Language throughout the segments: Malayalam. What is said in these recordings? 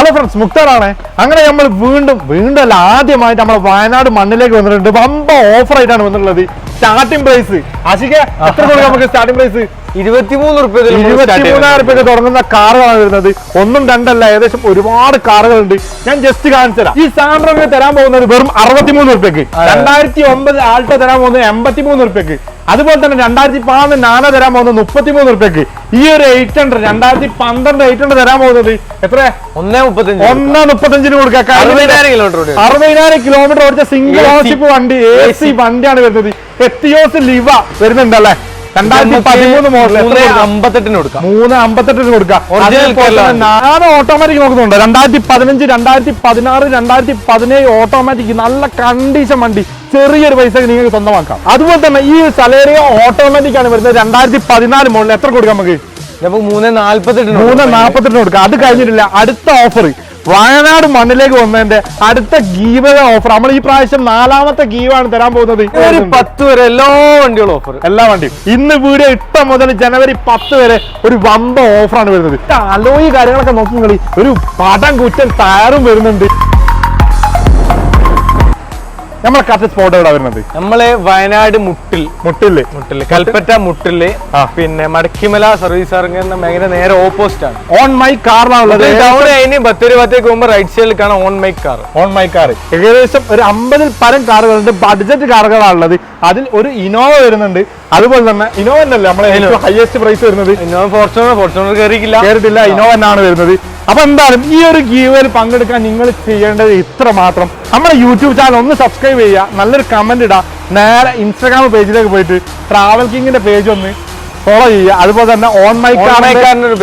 Hello friends മുക്താറാണ്. അങ്ങനെ നമ്മൾ വീണ്ടും വീണ്ടും അല്ല ആദ്യമായിട്ട് നമ്മൾ വയനാട് മണ്ണിലേക്ക് വന്നിട്ടുണ്ട്. വമ്പ ഓഫർ ആയിട്ടാണ് വന്നിട്ടുള്ളത്. സ്റ്റാർട്ടിംഗ് പ്രൈസ് ആശിക എത്ര കൊടുക്കാം നമുക്ക് സ്റ്റാർട്ടിംഗ് പ്രൈസ് ഇരുപത്തിമൂന്ന് റുപ്യ ഇരുപത്തിമൂന്നായിരം രൂപയ്ക്ക് തുടങ്ങുന്ന കാറുകളാണ് വരുന്നത്. ഒന്നും രണ്ടല്ല ഏകദേശം ഒരുപാട് കാറുകളുണ്ട്. ഞാൻ ജസ്റ്റ് കാണിച്ചു തരാം. ഈ സാൻഡ്രോമിന് തരാൻ പോകുന്നത് വെറും അറുപത്തിമൂന്ന് റുപ്യക്ക്. രണ്ടായിരത്തി ഒമ്പത് ആൾട്ടോ തരാൻ പോകുന്നത് എൺപത്തിമൂന്ന് റുപ്യക്ക്. അതുപോലെ തന്നെ രണ്ടായിരത്തി പതിനൊന്ന് നാന തരാൻ പോകുന്നത് മുപ്പത്തിമൂന്ന് റുപ്യക്ക്. ഈ ഒരു എയ്റ്റ് ഹൺഡ്രഡ് രണ്ടായിരത്തി പന്ത്രണ്ട് എയ്റ്റ് ഹൺഡ്രഡ് തരാൻ പോകുന്നത് എത്ര ഒന്നേ മുപ്പത്തഞ്ച് ഒന്ന് മുപ്പത്തഞ്ചിന് കൊടുക്കുക. അറുപതിനായിരം കിലോമീറ്റർ അറുപതിനായിരം കിലോമീറ്റർ ഓടിച്ച സിംഗിൾ. ഓണർഷിപ്പ് വണ്ടി എ സി വണ്ടിയാണ് വരുന്നത്. എത്തിയോസ് ലിവ വരുന്നുണ്ടല്ലേ? രണ്ടായിരത്തി പതിമൂന്ന് മോഡൽ മൂന്ന് അമ്പത്തെട്ടിന് കൊടുക്കാം. മൂന്ന് അമ്പത്തെട്ടിന് കൊടുക്കാം തന്നെ ഓട്ടോമാറ്റിക് നോക്കുന്നുണ്ട്. രണ്ടായിരത്തി പതിനഞ്ച് രണ്ടായിരത്തി പതിനാറ് രണ്ടായിരത്തി പതിനേഴ് ഓട്ടോമാറ്റിക് നല്ല കണ്ടീഷൻ വണ്ടി. ചെറിയൊരു പൈസ നിങ്ങൾക്ക് സ്വന്തമാക്കാം. അതുപോലെ തന്നെ ഈ സലേറിയ ഓട്ടോമാറ്റിക് ആണ് വരുന്നത്. രണ്ടായിരത്തി പതിനാല് മോഡൽ എത്ര കൊടുക്കാം നമുക്ക്? നമുക്ക് മൂന്ന് നാല്പത്തെട്ടിന് മൂന്ന് നാല്പത്തെട്ടിന് കൊടുക്കാം. അത് കഴിഞ്ഞിട്ടില്ല. അടുത്ത ഓഫർ വയനാട് മണ്ണിലേക്ക് വന്നതിന്റെ അടുത്ത ഗീവക ഓഫർ നമ്മൾ ഈ പ്രാവശ്യം നാലാമത്തെ ഗീവാണ് തരാൻ പോകുന്നത്. ഒരു പത്ത് വരെ എല്ലാ വണ്ടികളും ഓഫർ എല്ലാ വണ്ടിയും. ഇന്ന് വീഡിയോ ഇട്ട മുതൽ ജനുവരി പത്ത് വരെ ഒരു വമ്പ ഓഫറാണ് വരുന്നത്. അലോയി കാര്യങ്ങളൊക്കെ നോക്കുമ്പോൾ ഒരു പടം കുറ്റൻ ടയറും വരുന്നുണ്ട്. നമ്മളെ കറക്റ്റ് സ്പോട്ട് എവിടെ വരുന്നത്? നമ്മളെ വയനാട് മുട്ടിൽ. മുട്ടില്ലേ മുട്ടിൽ കൽപ്പറ്റ മുട്ടിൽ പിന്നെ മടക്കിമല സർവീസ് ഇറങ്ങുന്ന മേഖല നേരെ ഓപ്പോസിറ്റ് ആണ്. ഓൺ മൈ കാറിലാണുള്ളത് ടൗൺ കഴിഞ്ഞ് ബത്തേരി ബത്തേക്ക് പോകുമ്പോൾ റൈറ്റ് സൈഡിൽ കാണാം on my car on my car ഏകദേശം ഒരു അമ്പതിൽ പരം കാറുകളുണ്ട്. ബഡ്ജറ്റ് കാറുകളാണുള്ളത് അതിൽ ഒരു ഇനോവ വരുന്നുണ്ട്. അതുപോലെ തന്നെ ഇനോവ തന്നെയല്ലേ നമ്മളെ ഹയസ്റ്റ് പ്രൈസ് വരുന്നത്. ഫോർച്യൂണർ ഫോർച്യൂണർ കയറിയിട്ടില്ല കയറിയിട്ടില്ല ഇനോവ തന്നെയാണ് വരുന്നത്. അപ്പൊ എന്തായാലും ഈ ഒരു ഗീവയിൽ പങ്കെടുക്കാൻ നിങ്ങൾ ചെയ്യേണ്ടത് ഇത്ര മാത്രം. നമ്മുടെ യൂട്യൂബ് ചാനൽ ഒന്ന് സബ്സ്ക്രൈബ് ചെയ്യുക നല്ലൊരു കമന്റ് ഇടുക നേരെ ഇൻസ്റ്റാഗ്രാം പേജിലേക്ക് പോയിട്ട് ട്രാവൽ കിങ്ങിന്റെ പേജ് ഒന്ന് ഫോളോ ചെയ്യുക. അതുപോലെ തന്നെ ഓൺ മൈ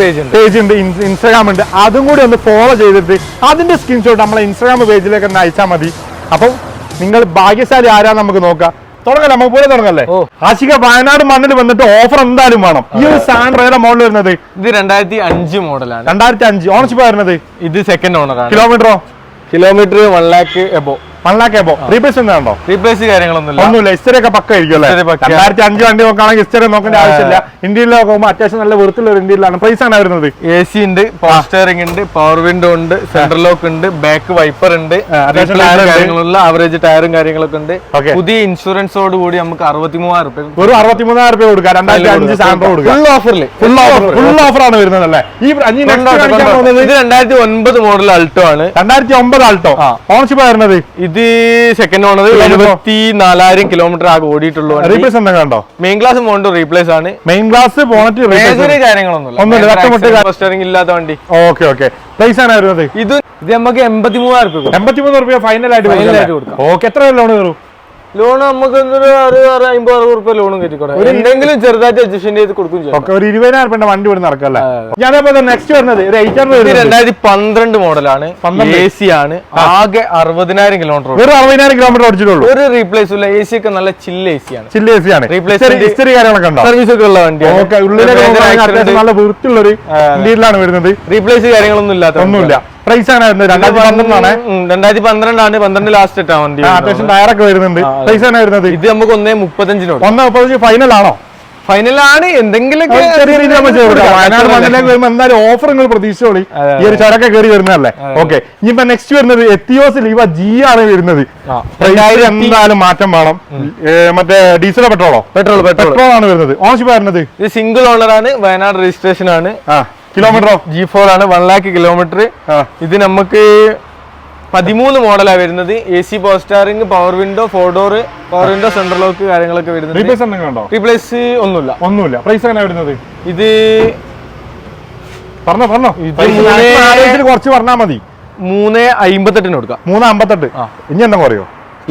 പേജ് ഉണ്ട്. പേജ് ഉണ്ട് ഇൻസ്റ്റാഗ്രാം ഉണ്ട്. അതും കൂടി ഒന്ന് ഫോളോ ചെയ്തിട്ട് അതിന്റെ സ്ക്രീൻഷോട്ട് നമ്മളെ ഇൻസ്റ്റാഗ്രാം പേജിലേക്ക് ഒന്ന് അയച്ചാൽ മതി. അപ്പം നിങ്ങൾ ഭാഗ്യശാലി ആരാ നമുക്ക് നോക്കാം. തുടങ്ങല്ലേ? നമുക്ക് പോലെ തുടങ്ങല്ലേ? ആശിക വയനാട് മണ്ണിൽ വന്നിട്ട് ഓഫർ എന്തായാലും വേണം. ഈ ഒരു സാൻഡ്രയുടെ മോഡൽ വരുന്നത്? ഇത് രണ്ടായിരത്തി അഞ്ച് മോഡലാണ് രണ്ടായിരത്തി അഞ്ച് ഓണർഷിപ്പ് വരുന്നത് ഇത് സെക്കൻഡ് ഓണറാണ് കിലോമീറ്ററോ kilometre one lakh above one lakh above replace ഉണ്ടോ റീപ്ലേസ് കാര്യങ്ങളൊന്നുമില്ല. ഒന്നുമില്ല ഹിസ്റ്ററി ഒക്കെ പക്ക ആയിരിക്കും അല്ലേ. രണ്ടായിരത്തി അഞ്ച് വണ്ടി നോക്കുകയാണെങ്കിൽ ഹിസ്റ്ററി നോക്കേണ്ട ആവശ്യമില്ല. ഇന്ത്യയിലൊക്കെ പോകുമ്പോൾ അത്യാവശ്യം നല്ല വൃത്തിയുള്ള ഒരു ഇന്ത്യയിലാണ്. പ്രൈസ് ആണ് വരുന്നത്. എ സി ഉണ്ട് പവർ സ്റ്റിയറിംഗ് ഉണ്ട് പവർ വിൻഡോ ഉണ്ട് സെൻട്രൽ ലോക്ക് ഉണ്ട് ബാക്ക് വൈപ്പർ ഉണ്ട് കാര്യങ്ങളുള്ള ആവറേജ് ടയറും കാര്യങ്ങളൊക്കെ ഉണ്ട്. പുതിയ ഇൻഷുറൻസോട് കൂടി നമുക്ക് അറുപത്തി മൂവായിരം റുപ്യ ഒരു അറുപത്തി മൂന്നായിരം രൂപ കൊടുക്കുക രണ്ടായിരത്തി അഞ്ച് കൊടുക്കുക ഫുൾ ഓഫറിൽ ഫുൾ ഓഫർ ഫുൾ ഓഫർ ആണ് വരുന്നത് അല്ലേ? ഈ ഇത് രണ്ടായിരത്തി ഒൻപത് മോഡൽ അൾട്ടോ ആണ്. രണ്ടായിരത്തി ഒമ്പത് ആൾട്ടോ ആ. ഓണർഷിപ്പ് വരുന്നത്? ഇത് സെക്കൻഡ് ഓണർ. എഴുപത്തി നാലായിരം കിലോമീറ്റർ ആകെ ഓടിയിട്ടുള്ളൂ റീപ്ലേസ് എന്തെങ്കിലും ഉണ്ടോ മെയിൻ ക്ലാസ് മോണ്ട് റീപ്ലേസ് ആണ്. മെയിൻ ക്ലാസ് കാര്യങ്ങളൊന്നുമില്ല. തട്ടുമുട്ട് സ്റ്റിയറിംഗ് ഇല്ലാത്ത വണ്ടി. ഓക്കെ ഓക്കെ പ്രൈസ് ആണ് വരുന്നത് ഇത് ഇത് നമുക്ക് എൺപത്തി മൂവായിരം റുപ്യ എൺപത്തി മൂന്ന് റുപ്യ ഫൈനൽ ആയിട്ട് കൊടുക്കാം. ഓക്കെ എത്ര ലോൺ കയറും? ലോൺ നമുക്ക് എന്തൊരു അറുപത് അമ്പത് അറുപത് റുപ്യ ലോണും കയറ്റിക്കോട്ടെ എന്തെങ്കിലും ചെറുതായിട്ട് അഡ്ജസ്റ്റ് ചെയ്ത് കൊടുക്കും ചെയ്യും. ഒരു ഇരുപതിനായിരം രൂപ വണ്ടി ഇവിടെ നടക്കല്ലേ അതേപോലെ നെക്സ്റ്റ് വരുന്നത് ഒരു എയ്റ്റ് രണ്ടായിരത്തി പന്ത്രണ്ട് മോഡലാണ്. 12. എ സി ആണ് ആകെ അറുപതിനായിരം കിലോമീറ്റർ ഒരു അറുപതിനായിരം കിലോമീറ്റർ ഓടിച്ചിട്ടുള്ളൂ. ഒരു റീപ്ലേസ് ഇല്ല. എ സി ഒക്കെ നല്ല ചില്ല് എ സി ആണ് ചില്ല് എ സി ആണ് റീപ്ലേസ് ഹിസ്റ്ററി കാര്യങ്ങളൊക്കെ ഉണ്ടോ? സർവീസ് ഒക്കെ ഉള്ള വണ്ടിയാണ്. നല്ല വൃത്തിയുള്ള ഒരു ഇന്ത്യയിലാണ് വരുന്നത്. റീപ്ലേസ് കാര്യങ്ങളൊന്നും ഇല്ലാത്ത ഒന്നുമില്ല. പ്രൈസ് ആണ് രണ്ടായിരത്തി പന്ത്രണ്ടാണ്. രണ്ടായിരത്തി പന്ത്രണ്ടാണ് പന്ത്രണ്ട് ലാസ്റ്റ് ഇട്ടാ വണ്ടി അത്യാവശ്യം ടയറൊക്കെ വരുന്നുണ്ട്. പ്രൈസ് ആണ് വരുന്നത് ഇത് നമുക്ക് ഒന്നേ മുപ്പത്തഞ്ചിനോട് ഒന്നേ മുപ്പത്തഞ്ച് ഫൈനൽ ആണോ? ഫൈനലാണ് എന്തെങ്കിലും ചെറിയ രീതിയിൽ നമ്മൾ ചെയ്ത് കൊടുക്കാം. വയനാട് മണ്ണിലേക്ക് വരുമ്പോൾ എന്തായാലും ഓഫർ നിങ്ങൾ പ്രതീക്ഷിച്ചോളി. ഈ ഒരു ചരക്കെ കയറി വരുന്നതല്ലേ? ഓക്കെ ഇനിയിപ്പോ നെക്സ്റ്റ് വരുന്നത് എത്തിയോസ് ലീവ ജി ആണ് വരുന്നത്. എന്തായാലും മാറ്റം വേണം. മറ്റേ ഡീസലോ പെട്രോളോ പെട്രോൾ പെട്രോൾ ആണ് വരുന്നത്. ഓൺഷിപ്പ് വരുന്നത് ഇത് സിംഗിൾ ഓണർ ആണ്. വയനാട് രജിസ്ട്രേഷൻ ആണ്. ആ. കിലോമീറ്ററോ ജി ഫോർ ആണ് വൺ ലാക്ക് കിലോമീറ്റർ ഇത് നമുക്ക് പതിമൂന്ന് മോഡലാണ് വരുന്നത്. A C power steering power window four door power window central lock കാര്യങ്ങളൊക്കെ വരുന്നത്. റീപ്ലേസ് എന്തെങ്കിലും ഉണ്ടോ? റീപ്ലേസ് ഒന്നുമില്ല. ഒന്നുമില്ല. പ്രൈസ് എങ്ങനെ വരുന്നത്? ഇത് പറഞ്ഞോ പറഞ്ഞോ. ഇത് കുറച്ച് പറഞ്ഞാൽ മതി. മൂന്ന് അമ്പത്തെട്ടിന് കൊടുക്കാം. മൂന്ന് അമ്പത്തെട്ട്. ഇനി എന്താ പറയോ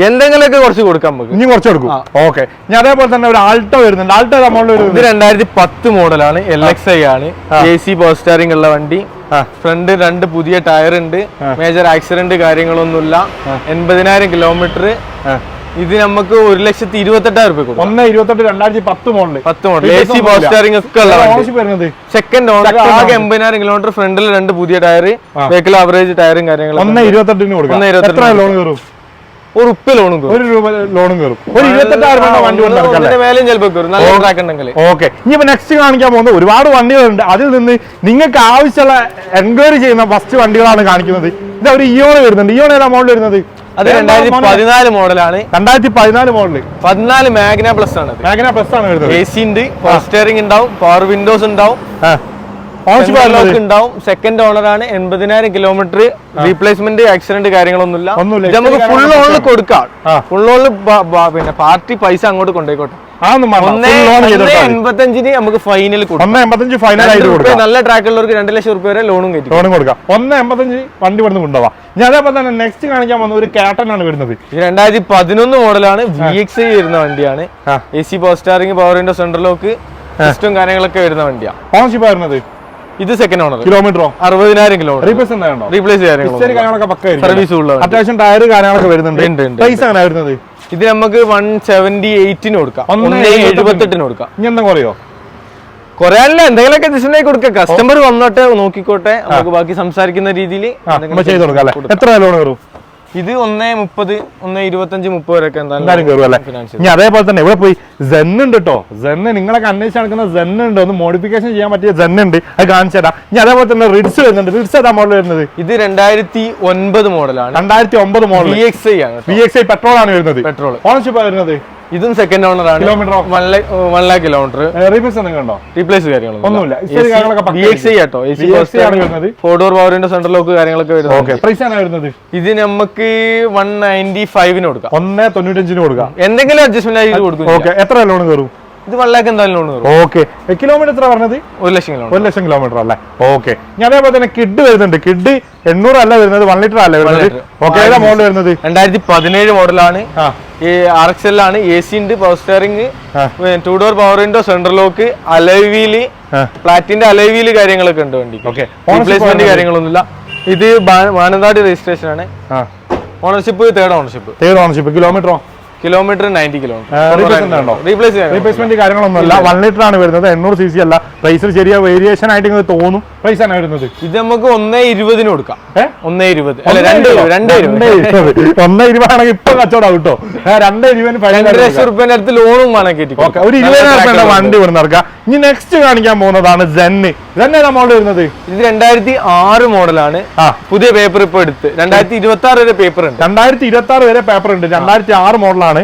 എന്തെങ്കിലുമൊക്കെ കുറച്ച് കൊടുക്കാം നമുക്ക്. ഇനി കുറച്ച് കൊടുക്കും. ഓക്കെ ഞാൻ അതേപോലെ തന്നെ ഒരു ആൾട്ടോ വരുന്നുണ്ട്. ആൾട്ടോ നമ്മളുടെ ഒരു ഇത് രണ്ടായിരത്തി പത്ത് മോഡലാണ്. എൽ എക്സ് ഐ ആണ് എ സി പവർ സ്റ്റാറിംഗ് ഉള്ള വണ്ടി. ഫ്രണ്ട് രണ്ട് പുതിയ ടയർ ഉണ്ട്. മേജർ ആക്സിഡന്റ് കാര്യങ്ങളൊന്നുമില്ല. എൺപതിനായിരം കിലോമീറ്റർ ഇത് നമുക്ക് ഒരു ലക്ഷത്തി ഇരുപത്തെട്ടായിരം രൂപ ഒന്ന് ഇരുപത്തെട്ട് രണ്ടായിരത്തി പത്ത് മോഡൽ പത്ത് model A C power steering ഒക്കെ ഉള്ള സെക്കൻഡ് ഓണർ ആകെ. എൺപതിനായിരം കിലോമീറ്റർ ഫ്രണ്ടിൽ രണ്ട് പുതിയ ടയർ വെഹിക്കിൾ ആവറേജ് ടയറും കാര്യങ്ങളും ഒന്ന് ഇരുപത്തെട്ടിന് കൊടുക്കാം. ഒന്ന് ഇരുപത്തെട്ട് ലോൺ കയറും ഒരു ഉപ്പ് ലോണും ഒരു രൂപ ലോണും കയറും ഒരു ഇരുപത്തെട്ടായിരം രൂപ വണ്ടി കൊണ്ട് ഓക്കെ. ഇനിയിപ്പോ നെക്സ്റ്റ് കാണിക്കാൻ പോകുന്നത് ഒരുപാട് വണ്ടികളുണ്ട്. അതിൽ നിന്ന് നിങ്ങൾക്ക് ആവശ്യമുള്ള എൻക്വയറി ചെയ്യുന്ന ഫസ്റ്റ് വണ്ടികളാണ് കാണിക്കുന്നത്. ഇത് ഒരു ഇയോൺ വരുന്നുണ്ട്. ഇയോൺ ഏതാ മോഡൽ വരുന്നത്? അത് രണ്ടായിരത്തി പതിനാല് മോഡലാണ് രണ്ടായിരത്തി പതിനാല് മോഡൽ പതിനാല് മാഗ്ന പ്ലസ് ആണ് മാഗ്ന പ്ലസ് ആണ് വരുന്നത്. എ സി ഉണ്ട്. സ്റ്റിയറിംഗ് ഉണ്ടാവും. പവർ വിൻഡോസ് ഉണ്ടാവും. ഉണ്ടാവും. സെക്കൻഡ് ഓണർ ആണ്. എൺപതിനായിരം കിലോമീറ്റർ റീപ്ലേസ്മെന്റ് ആക്സിഡന്റ് കാര്യങ്ങളൊന്നുമില്ല. നമുക്ക് ഫുൾ ഓണിൽ കൊടുക്കാം. ഫുൾ ഓണിൽ പിന്നെ പാർട്ടി പൈസ അങ്ങോട്ട് കൊണ്ടുപോയിക്കോട്ടെ. എൺപത്തഞ്ചിന് നമുക്ക് ഫൈനൽ കൊടുക്കാം. നല്ല ട്രാക്ക് ഉള്ളവർക്ക് രണ്ട് ലക്ഷം റുപ്യ വരെ ലോണും കയറ്റി ലോണും കൊടുക്കാം. ഒന്ന് എൺപത്തഞ്ച് വണ്ടി വന്ന് കൊണ്ടുപോവാം. ഞാൻ അതേപോലെ തന്നെ നെക്സ്റ്റ് കാണിക്കാൻ വന്ന ഒരു കാറ്റൻ ആണ് വരുന്നത്. രണ്ടായിരത്തി പതിനൊന്ന് മോഡലാണ് വി എക്സ് ഐ വരുന്ന വണ്ടിയാണ്. A C power steering power window central lock system കാര്യങ്ങളൊക്കെ വരുന്ന വണ്ടിയാണ് ഓൺഷിപ്പ് വരുന്നത് ഇത് സെക്കൻഡ് ഓണർ കിലോമീറ്ററോ? അറുപതിനായിരം കിലോമീറ്റർ. റീപ്ലേസ് റീപ്ലേസ് കാര്യങ്ങളൊക്കെ പക്ക സർവീസ് ഉള്ള വണ്ടി. അത്യാവശ്യം ടയർ കാര്യങ്ങളൊക്കെ വരുന്നുണ്ട്. പ്രൈസ് അങ്ങനെ വരുന്നത്? ഇത് നമുക്ക് വൺ സെവന്റി എയ്റ്റിന് കൊടുക്കാം എഴുപത്തെട്ടിന് കൊടുക്കാം. ഇനി എന്താ കുറയോ? കുറയാനല്ല എന്തെങ്കിലുമൊക്കെ ഡിസൈൻ കൊടുക്കാം. കസ്റ്റമർ വന്നോട്ടെ നോക്കിക്കോട്ടെ. നമുക്ക് ബാക്കി സംസാരിക്കുന്ന രീതിയിൽ എത്ര ലോൺ കയറും? ഇത് ഒന്നേ മുപ്പത് ഒന്നേ ഇരുപത്തഞ്ച് മുപ്പത് വരെയൊക്കെ എന്തായാലും കയറും അല്ലേ? ഇനി അതേപോലെ തന്നെ ഇവിടെ പോയി സെൻ ഉണ്ട് കേട്ടോ സെന്ന് നിങ്ങളൊക്കെ അന്വേഷിച്ച് നടക്കുന്ന സെൻ ഉണ്ട്. ഒന്ന് മോഡിഫിക്കേഷൻ ചെയ്യാൻ പറ്റിയ സെൻ ഉണ്ട്. അത് കാണിച്ചു തരാം. ഇനി അതേപോലെ തന്നെ റിഡ്സ് വരുന്നുണ്ട്. റിഡ്സ് ഏതാ മോഡൽ വരുന്നത്? ഇത് രണ്ടായിരത്തി ഒൻപത് മോഡലാണ് രണ്ടായിരത്തി ഒമ്പത് മോഡൽ വി എക്സ് ഐ ആണ് വി എക്സ് ഐ പെട്രോൾ ആണ് വരുന്നത്. പെട്രോൾ ഓണർഷിപ്പ് വരുന്നത്? ഇതും സെക്കൻഡ് ഓണർ ആണ്. കിലോമീറ്ററോ വൺ ലാക്ക് കിലോമീറ്റർ റീപ്ലേസ് ഉണ്ടോ റീപ്ലേസ്. ഫോർ ഡോർ പവറിന്റെ സെന്റർ ലോക്ക് കാര്യങ്ങളൊക്കെ വരുന്നത്. ഇത് നമുക്ക് വൺ നയന്റി ഫൈവിന് കൊടുക്കാം. ഒന്ന് തൊണ്ണൂറ്റഞ്ചിന് കൊടുക്കാം. എന്തെങ്കിലും അഡ്ജസ്റ്റ്മെന്റ് ആയിട്ട് കൊടുക്കും എത്ര ലോൺ കയറും ഇത് വൺ ലാക്ക് എന്തായാലും ഓക്കെ കിലോമീറ്റർ എത്ര പറഞ്ഞത്? ഒരു ലക്ഷം ഒരു ലക്ഷം കിലോമീറ്റർ അല്ലേ? ഓക്കെ ഞാൻ അതേപോലെ തന്നെ കിഡ് വരുന്നുണ്ട്. കിഡ് എണ്ണൂറ് അല്ല വരുന്നത് വൺ ലിറ്റർ അല്ല വരുന്നത്. ഓക്കെ ഏതാ മോഡൽ വരുന്നത്? രണ്ടായിരത്തി പതിനേഴ് മോഡലാണ് ഈ ആർ എക്സ് എൽ ആണ് എ സി ഉണ്ട് power steering. Two door power window central lock alloy wheel ഫ്ലാറ്റിന്റെ പ്ലാറ്റിന്റെ അലൈവീൽ കാര്യങ്ങളൊക്കെ ഉണ്ട് വണ്ടി. റീപ്ലേസ്മെന്റ് കാര്യങ്ങളൊന്നുമില്ല. ഇത് മാനന്തവാടി രജിസ്ട്രേഷൻ ആണ്. Ownership third ownership third ownership കിലോമീറ്ററോ kilometre ninety? Kilometre replace replacement കാര്യങ്ങളൊന്നും അല്ല വൺ ലിറ്റർ ആണ് വരുന്നത്. എണ്ണൂറ് സി സി അല്ല. പ്രൈസിൽ ചെറിയ വേരിയേഷൻ ആയിട്ട് തോന്നും. പ്രൈസ് ആണ് വരുന്നത് ഇത് നമുക്ക് ഒന്നേ ഇരുപതിന് കൊടുക്കാം? ഒന്നേ ഇരുപത്. അല്ല രണ്ട് രണ്ടേ ഇരുപത്. ഒന്നേ ഇരുപതാണെങ്കിൽ ഇപ്പൊ കച്ചവടം കിട്ടോ. രണ്ടേ ഇരുപതിന് രണ്ട് ലക്ഷം റുപ്യന്റെ അടുത്ത് ലോണും വേണം ഓക്കെ ഒരു ഇരുപതിനായിരം രൂപ വണ്ടി ഇവിടെ നടക്കാം ഇനി നെക്സ്റ്റ് കാണിക്കാൻ പോകുന്നതാണ് ജെന്ന് ഇതന്നെയാണ് മോഡൽ വരുന്നത് ഇത് രണ്ടായിരത്തി ആറ് മോഡലാണ് പുതിയ പേപ്പർ ഇപ്പൊ എടുത്ത്. രണ്ടായിരത്തി ഇരുപത്തി ആറ് വരെ പേപ്പർ ഉണ്ട്. രണ്ടായിരത്തി ഇരുപത്തി ആറ് വരെ പേപ്പർ ഉണ്ട്. രണ്ടായിരത്തി ആറ് മോഡലാണ്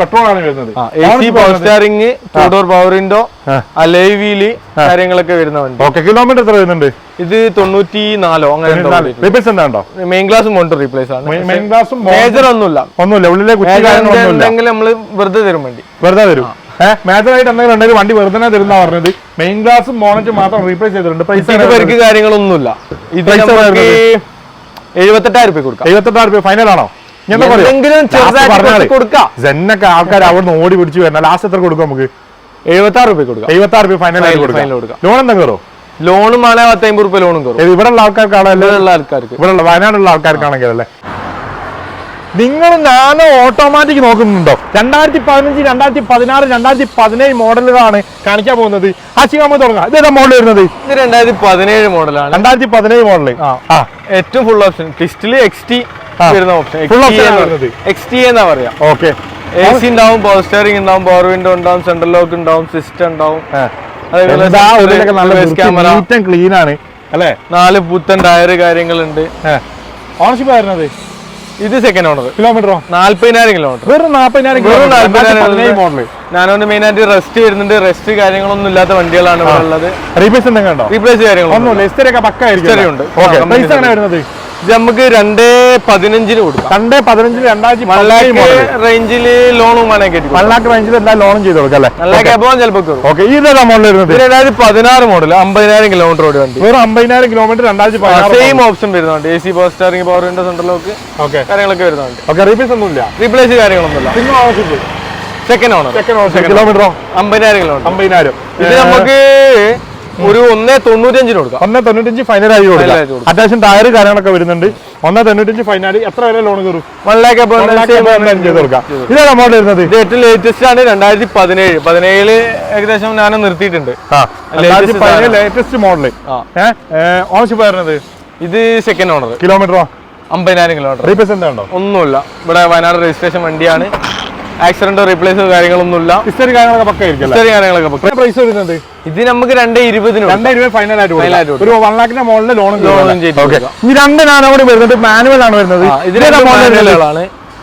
പെട്രോൾ ആണ് വരുന്നത് A C power steering two door power window ആ. അലൈവീൽ കാര്യങ്ങളൊക്കെ വരുന്ന വണ്ടി. ഓക്കെ കിലോമീറ്റർ എത്ര വരുന്നുണ്ട്? ഇത് തൊണ്ണൂറ്റി നാലോ അങ്ങനെ മെയിൻ ഗ്ലാസ് മോണ്ടർ റീപ്ലേസ് ആണ്. മെയിൻ ഗ്ലാസും മേജർ ഒന്നുമില്ല. ഒന്നുമില്ല. ഉള്ളിലെ ഉണ്ടെങ്കിൽ നമ്മൾ വെറുതെ തരും വണ്ടി. വെറുതെ തരും. ആയിട്ട് എന്തെങ്കിലും ഉണ്ടെങ്കിൽ വണ്ടി വെറുതെ തരുന്ന പറഞ്ഞത്. മെയിൻ ഗ്ലാസും മോണറ്റും മാത്രം റീപ്ലേസ് ചെയ്തിട്ടുണ്ട്. പൈസ പേർക്ക് കാര്യങ്ങളൊന്നുമില്ല. ഇത് എഴുപത്തെട്ടായിരം രൂപ കൊടുക്കാം. എഴുപത്തെട്ടായിരം രൂപ ഫൈനൽ ആണോ? ഞാൻ ആൾക്കാർ അവിടെ നിന്ന് ഓടി പിടിച്ച് വരണം. ലാസ്റ്റ് എത്ര കൊടുക്കും നമുക്ക്? എഴുപത്തി ആറ് രൂപ കൊടുക്കാം എഴുപത്തി ആറ് രൂപ ഫൈനൽ കൊടുക്കാം. ലോൺ എന്താ കയറോ? ലോണും ആണെ പത്തമ്പത് രൂപ ലോണും കയറും. ഇവിടെ ഉള്ള ആൾക്കാർക്കാണല്ലോ ഉള്ള ആൾക്കാർക്ക്. ഇവിടെ ഉള്ള വയനാടുള്ള ആൾക്കാർക്കാണെങ്കിൽ അല്ലേ? നിങ്ങൾ നാനോ ഓട്ടോമാറ്റിക് നോക്കുന്നുണ്ടോ? രണ്ടായിരത്തി പതിനഞ്ച് രണ്ടായിരത്തി പതിനാറ് രണ്ടായിരത്തി പതിനേഴ് മോഡലുകളാണ് കാണിക്കാൻ പോകുന്നത്. ആ ചെയ്യാൻ തുടങ്ങാം. ഇതേതാ മോഡൽ വരുന്നത്? ഇത് രണ്ടായിരത്തി പതിനേഴ് മോഡലാണ് രണ്ടായിരത്തി പതിനേഴ് മോഡൽ ആ. ഏറ്റവും ഫുൾ ഓപ്ഷൻ ടിസ്റ്റിൽ എക്സ് ടി. വരുന്ന ഓപ്ഷൻ. എക്സ് ടി എന്നാ പറയാ. ഓക്കെ എ സി ഉണ്ടാവും പവർ സ്റ്റിയറിംഗ് ഉണ്ടാവും പവർ വിൻഡോ ഉണ്ടാവും സെൻട്രൽ ലോക്ക് ഉണ്ടാവും സിസ്റ്റം ഉണ്ടാവും അതേപോലെ ക്ലീൻ ആണ് അല്ലേ? നാല് പുത്തൻ ടയർ കാര്യങ്ങളുണ്ട്. ഓണർഷിപ്പ് ആയിരുന്നത് ഇത് സെക്കൻഡ് ഓണർ കിലോമീറ്ററോ നാല്പതിനായിരം കിലോമീറ്റർ വെറും നാപ്പതിനായിരം വെറും പതിനേഴ് മോഡൽ ഞാനോണ്ട് മെയിൻ ആയിട്ട് റെസ്റ്റ് വരുന്നുണ്ട് റെസ്റ്റ് കാര്യങ്ങളൊന്നും ഇല്ലാത്ത വണ്ടികളാണ് ഉള്ളത്. റീപ്ലേസ് എന്തെങ്കിലും റീപ്ലേസ് കാര്യങ്ങളൊന്നും ഒന്നുമില്ല. ഹിസ്റ്ററി ഒക്കെ പക്ക History ഉണ്ട്. പ്രൈസ് ആണ് വരുന്നത്? ഇത് നമുക്ക് രണ്ടേ പതിനഞ്ചിന് കൊടുക്കാം. രണ്ടേ പതിനഞ്ചിന് രണ്ടായിരത്തി വൺ ലാക്ക് മോഡൽ റേഞ്ചിൽ ലോണും വേണമെങ്കിൽ കിട്ടി വൺ ലാക്ക് റേഞ്ചിൽ എല്ലാം ലോണും ചെയ്ത് കൊടുക്കാം അല്ലേ? വൺ ലാക്ക് ചിലപ്പോൾ ഓക്കെ ഇതേതാ മോഡൽ വരുന്നത്? രണ്ടായിരത്തി പതിനാറ് മോഡൽ അമ്പതിനായിരം കിലോമീറ്റർ ഓടി വണ്ടി. വെറും അമ്പതിനായിരം കിലോമീറ്റർ രണ്ടായിരത്തി പതിനാറ് സെയിം ഓപ്ഷൻ വരുന്നുണ്ട്. A C power steering power window central lock okay കാര്യങ്ങളൊക്കെ വരുന്നുണ്ട്. ഓക്കെ റീപ്ലേസ് ഒന്നുമില്ല. റീപ്ലേസ് കാര്യങ്ങളൊന്നുമില്ല. പിന്നെ ownership second owner second owner കിലോമീറ്ററോ അമ്പതിനായിരം കിലോമീറ്റർ അമ്പതിനായിരം. ഇത് നമുക്ക് ഒരു ഒന്നേ തൊണ്ണൂറ്റഞ്ചിന് കൊടുക്കാം. ഒന്നേ തൊണ്ണൂറ്റഞ്ച് ഫൈനൽ ആയി Final ആയിട്ട് കൊടുക്കാം. അത്യാവശ്യം ടയർ കാര്യങ്ങളൊക്കെ വരുന്നുണ്ട്. ഒന്നേ തൊണ്ണൂറ്റഞ്ച് ഫൈനൽ എത്ര വരെ ലോൺ കയറും? വൺ ലാക്ക് ചെയ്ത് കൊടുക്കാം. ഇതേതാ മോഡൽ വരുന്നത്. ഇത് ഏറ്റവും ലേറ്റസ്റ്റ് ആണ് രണ്ടായിരത്തി പതിനേഴ്. പതിനേഴിൽ ഏകദേശം ഞാൻ നിർത്തിയിട്ടുണ്ട്. ലേറ്റസ്റ്റ് മോഡൽ ഓണർഷിപ്പ് വരുന്നത്? ഇത് സെക്കൻഡ് ഓണർ കിലോമീറ്ററോ അമ്പതിനായിരം കിലോമീറ്റർ ഉണ്ടോ? ഒന്നുമില്ല. ഇവിടെ വയനാട് രജിസ്ട്രേഷൻ വണ്ടിയാണ്. ആക്സിഡന്റോ റീപ്ലേസ് കാര്യങ്ങളൊന്നുമില്ല. ഹിസ്റ്ററി കാര്യങ്ങളൊക്കെ പക്ക ഇത്രയും കാര്യങ്ങളൊക്കെ പൊക്കും. പ്രൈസ് വരുന്നത്? ഇത് നമുക്ക് രണ്ട് ഇരുപതിന് രണ്ട് ഇരുപത് ഫൈനൽ ആയിട്ട്. ഒരു വൺ ലാഖിന്റെ മുകളിൽ ലോണും ലോണും ചെയ്ത് രണ്ടിനാണ് കൂടി വരുന്നത് മാനുവൽ ആണ് വരുന്നത്. ഇതിന്റെ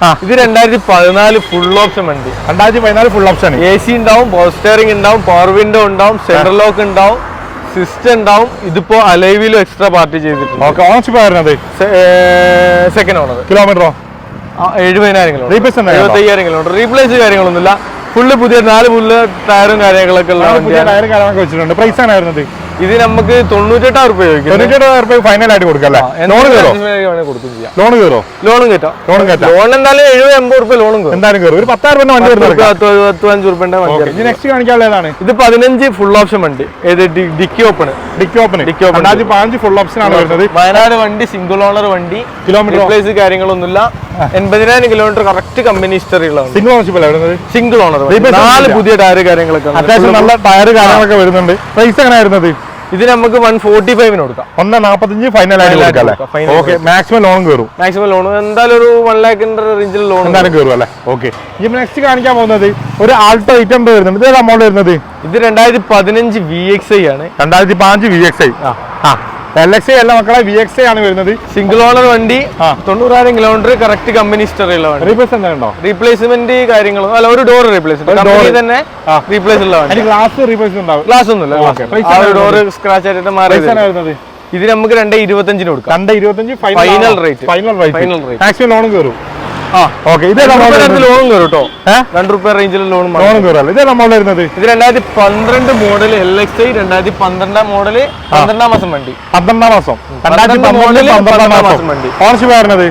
ആ. ഇത് രണ്ടായിരത്തി പതിനാല് ഫുൾ ഓപ്ഷൻ വണ്ടി രണ്ടായിരത്തി പതിനാല് ഫുൾ ഓപ്ഷൻ എ സി ഉണ്ടാവും പവർ സ്റ്റിയറിംഗ് ഉണ്ടാവും പവർ വിൻഡോ ഉണ്ടാവും സെൻട്രൽ ലോക്ക് ഉണ്ടാവും സിസ്റ്റം ഉണ്ടാവും. ഇതിപ്പോ അലൈവിലും എക്സ്ട്രാ പാർട്ടി ചെയ്തിട്ടുണ്ട്. ഓക്കെ ഓണർഷിപ്പ് വരുന്നത്? സെക്കൻഡ് ഓണർ കിലോമീറ്ററോ എഴുപതിനായിരം റീപ്ലേസ് എഴുപത്തയ്യായിരം കിലോമീറ്റർ റീപ്ലേസ് കാര്യങ്ങളൊന്നുമില്ല. ഫുള്ള് പുതിയ നാല് പുല്ല് ടയറും കാര്യങ്ങളൊക്കെ ഉള്ള കാര്യങ്ങളൊക്കെ വെച്ചിട്ടുണ്ട്. പ്രൈസ് ആണ് വരുന്നത്? ഇത് നമുക്ക് തൊണ്ണൂറ്റെട്ടായിരം റുപ്യ റുപ്യ ഫൈനൽ ആയിട്ട് കൊടുക്കല്ലേ ലോൺ കയറോ കൊടുക്കും ചെയ്യാം. ലോൺ കയറോ ലോണും കയറ്റാം ലോണും കയറ്റാം ലോൺ എന്തായാലും എഴുപത് എൺപത് റുപ്യ ലോണും കയറും എന്തായാലും കയറും ഒരു പത്തായിരം വണ്ടി റുപ്യന്റെ വണ്ടി നെക്സ്റ്റ് കാണിക്കാനുള്ളതാണ് ഇത് പതിനഞ്ച് ഫുൾ ഓപ്ഷൻ വണ്ടി. ഏത് dicky open dicky open dicky open പതിനഞ്ച് ഫുൾ ഓപ്ഷൻ ആണ് വരുന്നത്. വയനാട് വണ്ടി സിംഗിൾ ഓണർ വണ്ടി കിലോമീറ്റർ റീപ്ലേസ് കാര്യങ്ങളൊന്നുമില്ല. എൺപതിനായിരം കിലോമീറ്റർ കറക്റ്റ് കമ്പനി ഹിസ്റ്ററി ഉള്ള സിംഗിൾ ഓണർഷിപ്പ് സിംഗിൾ ഓണർ നാല് പുതിയ ടയർ കാര്യങ്ങളൊക്കെ. അത്യാവശ്യം നല്ല ടയർ കാര്യങ്ങളൊക്കെ വരുന്നുണ്ട്. പ്രൈസ് എങ്ങനെയായിരുന്നത് ഇത് നമുക്ക് വൺ ഫോർട്ടി ഫൈവിന് കൊടുക്കാം. ഒന്ന് നാപ്പത്തഞ്ച് ഫൈനൽ ആയിട്ട് മാക്സിമം ലോൺ കയറും. മാക്സിമം ലോൺ എന്തായാലും ഒരു വൺ ലാഖിന്റെ റേഞ്ചിൽ ലോൺ എന്തായാലും കയറും അല്ലേ? ഓക്കെ ഇനി നെക്സ്റ്റ് കാണിക്കാൻ പോകുന്നത് ഒരു ആൾട്ടോ ഐറ്റം വരുന്നുണ്ട്. ഇത് മോഡൽ വരുന്നത്? ഇത് രണ്ടായിരത്തി പതിനഞ്ച് വി എക്സ് ഐ ആണ്. രണ്ടായിരത്തി പതിനഞ്ച് വി എക്സ് ഐ ആ. എൽ എക്സ് അല്ല മക്കളെ വി എക്സ് ആണ് വരുന്നത്. സിംഗിൾ ഓണർ വണ്ടി. തൊണ്ണൂറായിരം കിലോമീറ്റർ കറക്റ്റ് കമ്പനി ഹിസ്റ്ററി ഉള്ള വണ്ടി. റീപ്ലേസ് ഉണ്ടോ? റീപ്ലേസ്മെന്റ് കാര്യങ്ങളും? അല്ല ഒരു ഡോർ റീപ്ലേസ്മെന്റ് കമ്പനി തന്നെ. റീപ്ലേസ് ഉള്ള വണ്ടി. ഗ്ലാസ് റീപ്ലേസ് ഉണ്ടാവും. ഗ്ലാസ് ഒന്നുമില്ല ഡോർ സ്ക്രാച്ച് ആയിട്ട് മാറി വരുന്നത്? ഇത് നമുക്ക് രണ്ട് ഇരുപത്തഞ്ചിന് കൊടുക്കാം. രണ്ട് ഇരുപത്തഞ്ച് final rate final rate final rate maximum ലോണും കയറും ഓക്കെ. ഇത് ലോണും കയറും കേട്ടോ. രണ്ട് റുപ്യ റേഞ്ചിൽ ലോൺ ലോണും കയറും ഇത് എമൗണ്ട് വരുന്നത്. ഇത് രണ്ടായിരത്തി പന്ത്രണ്ട് മോഡൽ എൽ എക്സ് ഐ രണ്ടായിരത്തി പന്ത്രണ്ടാം മോഡൽ പന്ത്രണ്ടാം മാസം. വണ്ടി പന്ത്രണ്ടാം മാസം രണ്ടായിരത്തി പന്ത്രണ്ട് മാസം. വണ്ടി. ഓണർഷിപ്പ് വരുന്നത്?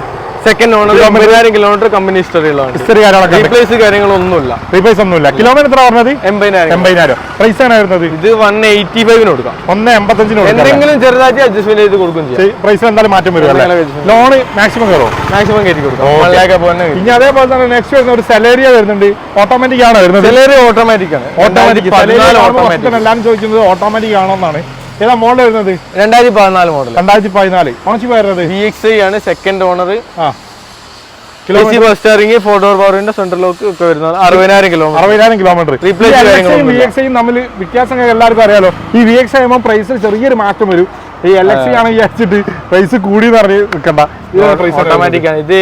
സെക്കൻഡ് ഓണർ ഒമ്പതിനായിരം കിലോമീറ്റർ കമ്പനി ഹിസ്റ്ററി ഉള്ള വണ്ടി ഹിസ്റ്ററി കാര്യങ്ങളൊക്കെ റീപ്ലേസ് കാര്യങ്ങളൊന്നുമില്ല. റീപ്ലേസ് ഒന്നുമില്ല. കിലോമീറ്റർ എത്ര പറഞ്ഞത്? എൺപതിനായിരം. എൺപതിനായിരം. പ്രൈസ് ആണ് വരുന്നത്? ഇത് വൺ എയ്റ്റി ഫൈവിന് കൊടുക്കാം. ഒന്ന് എൺപത്തഞ്ചിന് എന്തെങ്കിലും ചെറുതായിട്ട് അഡ്ജസ്റ്റ്മെന്റ് ചെയ്ത് കൊടുക്കും ചെയ്യാം. പ്രൈസിൽ എന്തായാലും മാറ്റം വരും. ലോണ് മാക്സിമം കയറും മാക്സിമം കയറ്റി കൊടുക്കാം. ഇനി അതേപോലെ തന്നെ നെക്സ്റ്റ് വരുന്ന ഒരു സെലേറിയ വരുന്നുണ്ട്. ഓട്ടോമാറ്റിക് ആണ് വരുന്നത്? സെലേറിയ ഓട്ടോമാറ്റിക് ആണ്. ഓട്ടോമാറ്റിക് എല്ലാവരും ചോദിക്കുന്നത് ഓട്ടോമാറ്റിക് ആണോ എന്നാണ് ഏതാ മോഡൽ വരുന്നത്? രണ്ടായിരത്തി പതിനാല് മോഡൽ രണ്ടായിരത്തി പതിനാല് ഓണർഷിപ്പ് വരുന്നത് ബി എക്സ് ഐ ആണ് സെക്കൻഡ് ഓണർ ആ. ബസ് സ്റ്റാറിംഗ് ഫോർ ഡോർ പവറിന്റെ സെൻട്രൽ ലോക്ക് ഒക്കെ വരുന്നത് അറുപതിനായിരം കിലോമീറ്റർ അറുപതിനായിരം കിലോമീറ്റർ വി കാര്യങ്ങളൊന്നുമില്ല. എക്സ് ഐയും തമ്മിൽ വ്യത്യാസം എല്ലാവർക്കും അറിയാലോ. ഈ വി എക്സ് ആകുമ്പോൾ പ്രൈസിൽ ചെറിയൊരു മാറ്റം വരും. ഈ എൽ എക്സ് ആണ് വിചാരിച്ചിട്ട് പ്രൈസ് കൂടി പറഞ്ഞ് നിൽക്കണ്ട പ്രൈസ് ഓട്ടോമാറ്റിക് ആണ്. ഇത്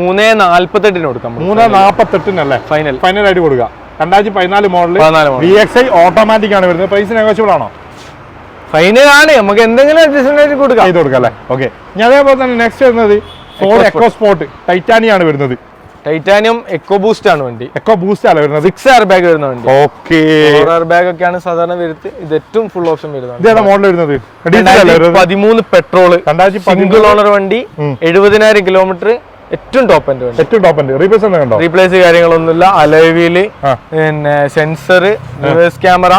മൂന്നേ നാല്പത്തെട്ടിന് കൊടുക്കാം മൂന്നേ നാല്പത്തെട്ടിനല്ലേ? ഫൈനൽ ഫൈനൽ ആയിട്ട് കൊടുക്കുക. രണ്ടായിരത്തി പതിനാല് model V X I automatic ആണ് വരുന്നത്. പ്രൈസ് നെഗോഷ്യബിൾ ആണോ? ഫൈനൽ ആണ്. നമുക്ക് എന്തെങ്കിലും അഡ്ജസ്റ്റ്മെന്റ് കൊടുക്കാം. ചെയ്ത് കൊടുക്കാം അല്ലേ? ഓക്കെ ഞാൻ അതേപോലെ തന്നെ നെക്സ്റ്റ് വരുന്നത് ഫോർഡ് എക്കോ സ്പോർട്ട് ടൈറ്റാനിയ ആണ് വരുന്നത്. ടൈറ്റാനിയം എക്കോ ബൂസ്റ്റ് ആണ് വണ്ടി. എക്കോ ബൂസ്റ്റ് ആണ് വരുന്നത്? സിക്സ് എയർ ബാഗ് വരുന്ന വണ്ടി. ഓക്കെ എയർ ബാഗ് ഒക്കെയാണ് സാധാരണ വരുത്ത് ഇത് ഏറ്റവും ഫുൾ ഓപ്ഷൻ വരുന്നത്? ഇതാണ് മോഡൽ വരുന്നത് വരുന്നത്? പതിമൂന്ന് പെട്രോൾ സിംഗിൾ ഓണർ വണ്ടി. എഴുപതിനായിരം കിലോമീറ്റർ ഏറ്റവും ടോപ്പ് എൻഡ് വണ്ടി. ഏറ്റവും ടോപ്പ് എൻഡ് റീപ്ലേസ് കണ്ടോ റീപ്ലേസ് കാര്യങ്ങളൊന്നുമില്ല. അലോയ് വീൽ പിന്നെ സെൻസർ റിവേഴ്സ് ക്യാമറ.